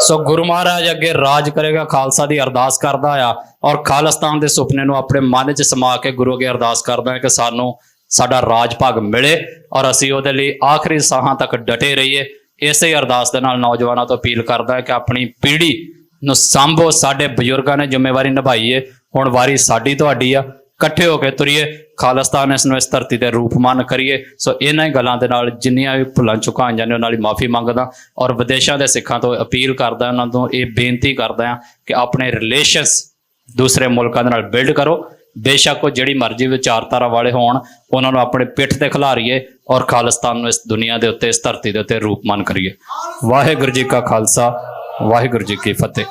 ਸੋ ਗੁਰੂ ਮਹਾਰਾਜ ਅੱਗੇ ਰਾਜ ਕਰੇਗਾ ਖਾਲਸਾ ਦੀ ਅਰਦਾਸ ਕਰਦਾ ਆ ਔਰ ਖਾਲਿਸਤਾਨ ਦੇ ਸੁਪਨੇ ਨੂੰ ਆਪਣੇ ਮਨ 'ਚ ਸਮਾ ਕੇ ਗੁਰੂ ਅੱਗੇ ਅਰਦਾਸ ਕਰਦਾ ਹੈ ਕਿ ਸਾਨੂੰ ਸਾਡਾ ਰਾਜ ਭਾਗ ਮਿਲੇ ਔਰ ਅਸੀਂ ਉਹਦੇ ਲਈ ਆਖਰੀ ਸਾਹਾਂ ਤੱਕ ਡਟੇ ਰਹੀਏ। ਇਸੇ ਅਰਦਾਸ ਦੇ ਨਾਲ ਨੌਜਵਾਨਾਂ ਤੋਂ ਅਪੀਲ ਕਰਦਾ ਹੈ ਕਿ ਆਪਣੀ ਪੀੜ੍ਹੀ ਨੂੰ ਸੰਭੋ, ਸਾਡੇ ਬਜ਼ੁਰਗਾਂ ਨੇ ਜ਼ਿੰਮੇਵਾਰੀ ਨਿਭਾਈ ਏ। ਹੁਣ ਵਾਰੀ ਸਾਡੀ ਤੁਹਾਡੀ ਆ। ਇਕੱਠੇ ਹੋ ਕੇ ਤੁਰੀਏ। ਖਾਲਿਸਤਾਨ ਇਸ ਨੂੰ ਇਸ ਧਰਤੀ ਤੇ ਰੂਪਮਾਨ ਕਰੀਏ। ਸੋ ਇਹਨਾਂ ਹੀ ਗੱਲਾਂ ਦੇ ਨਾਲ ਜਿੰਨੀਆਂ ਵੀ ਭੁੱਲਾਂ ਚੁੱਕਾਂ ਹੋਈਆਂ ਨੇ, ਉਹਨਾਂ ਲਈ ਮਾਫੀ ਮੰਗਦਾ। ਔਰ ਵਿਦੇਸ਼ਾਂ ਦੇ ਸਿੱਖਾਂ ਤੋਂ ਅਪੀਲ ਕਰਦਾ, ਉਹਨਾਂ ਤੋਂ ਇਹ ਬੇਨਤੀ ਕਰਦਾ ਹਾਂ ਕਿ ਆਪਣੇ ਰਿਲੇਸ਼ਨਸ ਦੂਸਰੇ ਮੁਲਕਾਂ ਦੇ ਨਾਲ ਬਿਲਡ ਕਰੋ। ਬੇਸ਼ੱਕ ਉਹ ਜਿਹੜੀ ਮਰਜ਼ੀ ਵਿਚਾਰਧਾਰਾ ਵਾਲੇ ਹੋਣ, ਉਹਨਾਂ ਨੂੰ ਆਪਣੇ ਪਿੱਠ ਤੇ ਖਿਲਾਰੀਏ ਔਰ ਖਾਲਿਸਤਾਨ ਨੂੰ ਇਸ ਦੁਨੀਆ ਦੇ ਉੱਤੇ, ਇਸ ਧਰਤੀ ਦੇ ਉੱਤੇ ਰੂਪਮਾਨ ਕਰੀਏ। ਵਾਹਿਗੁਰੂ ਜੀ ਕਾ ਖਾਲਸਾ। ਵਾਹਿਗੁਰੂ ਜੀ ਕੀ ਫਤਿਹ।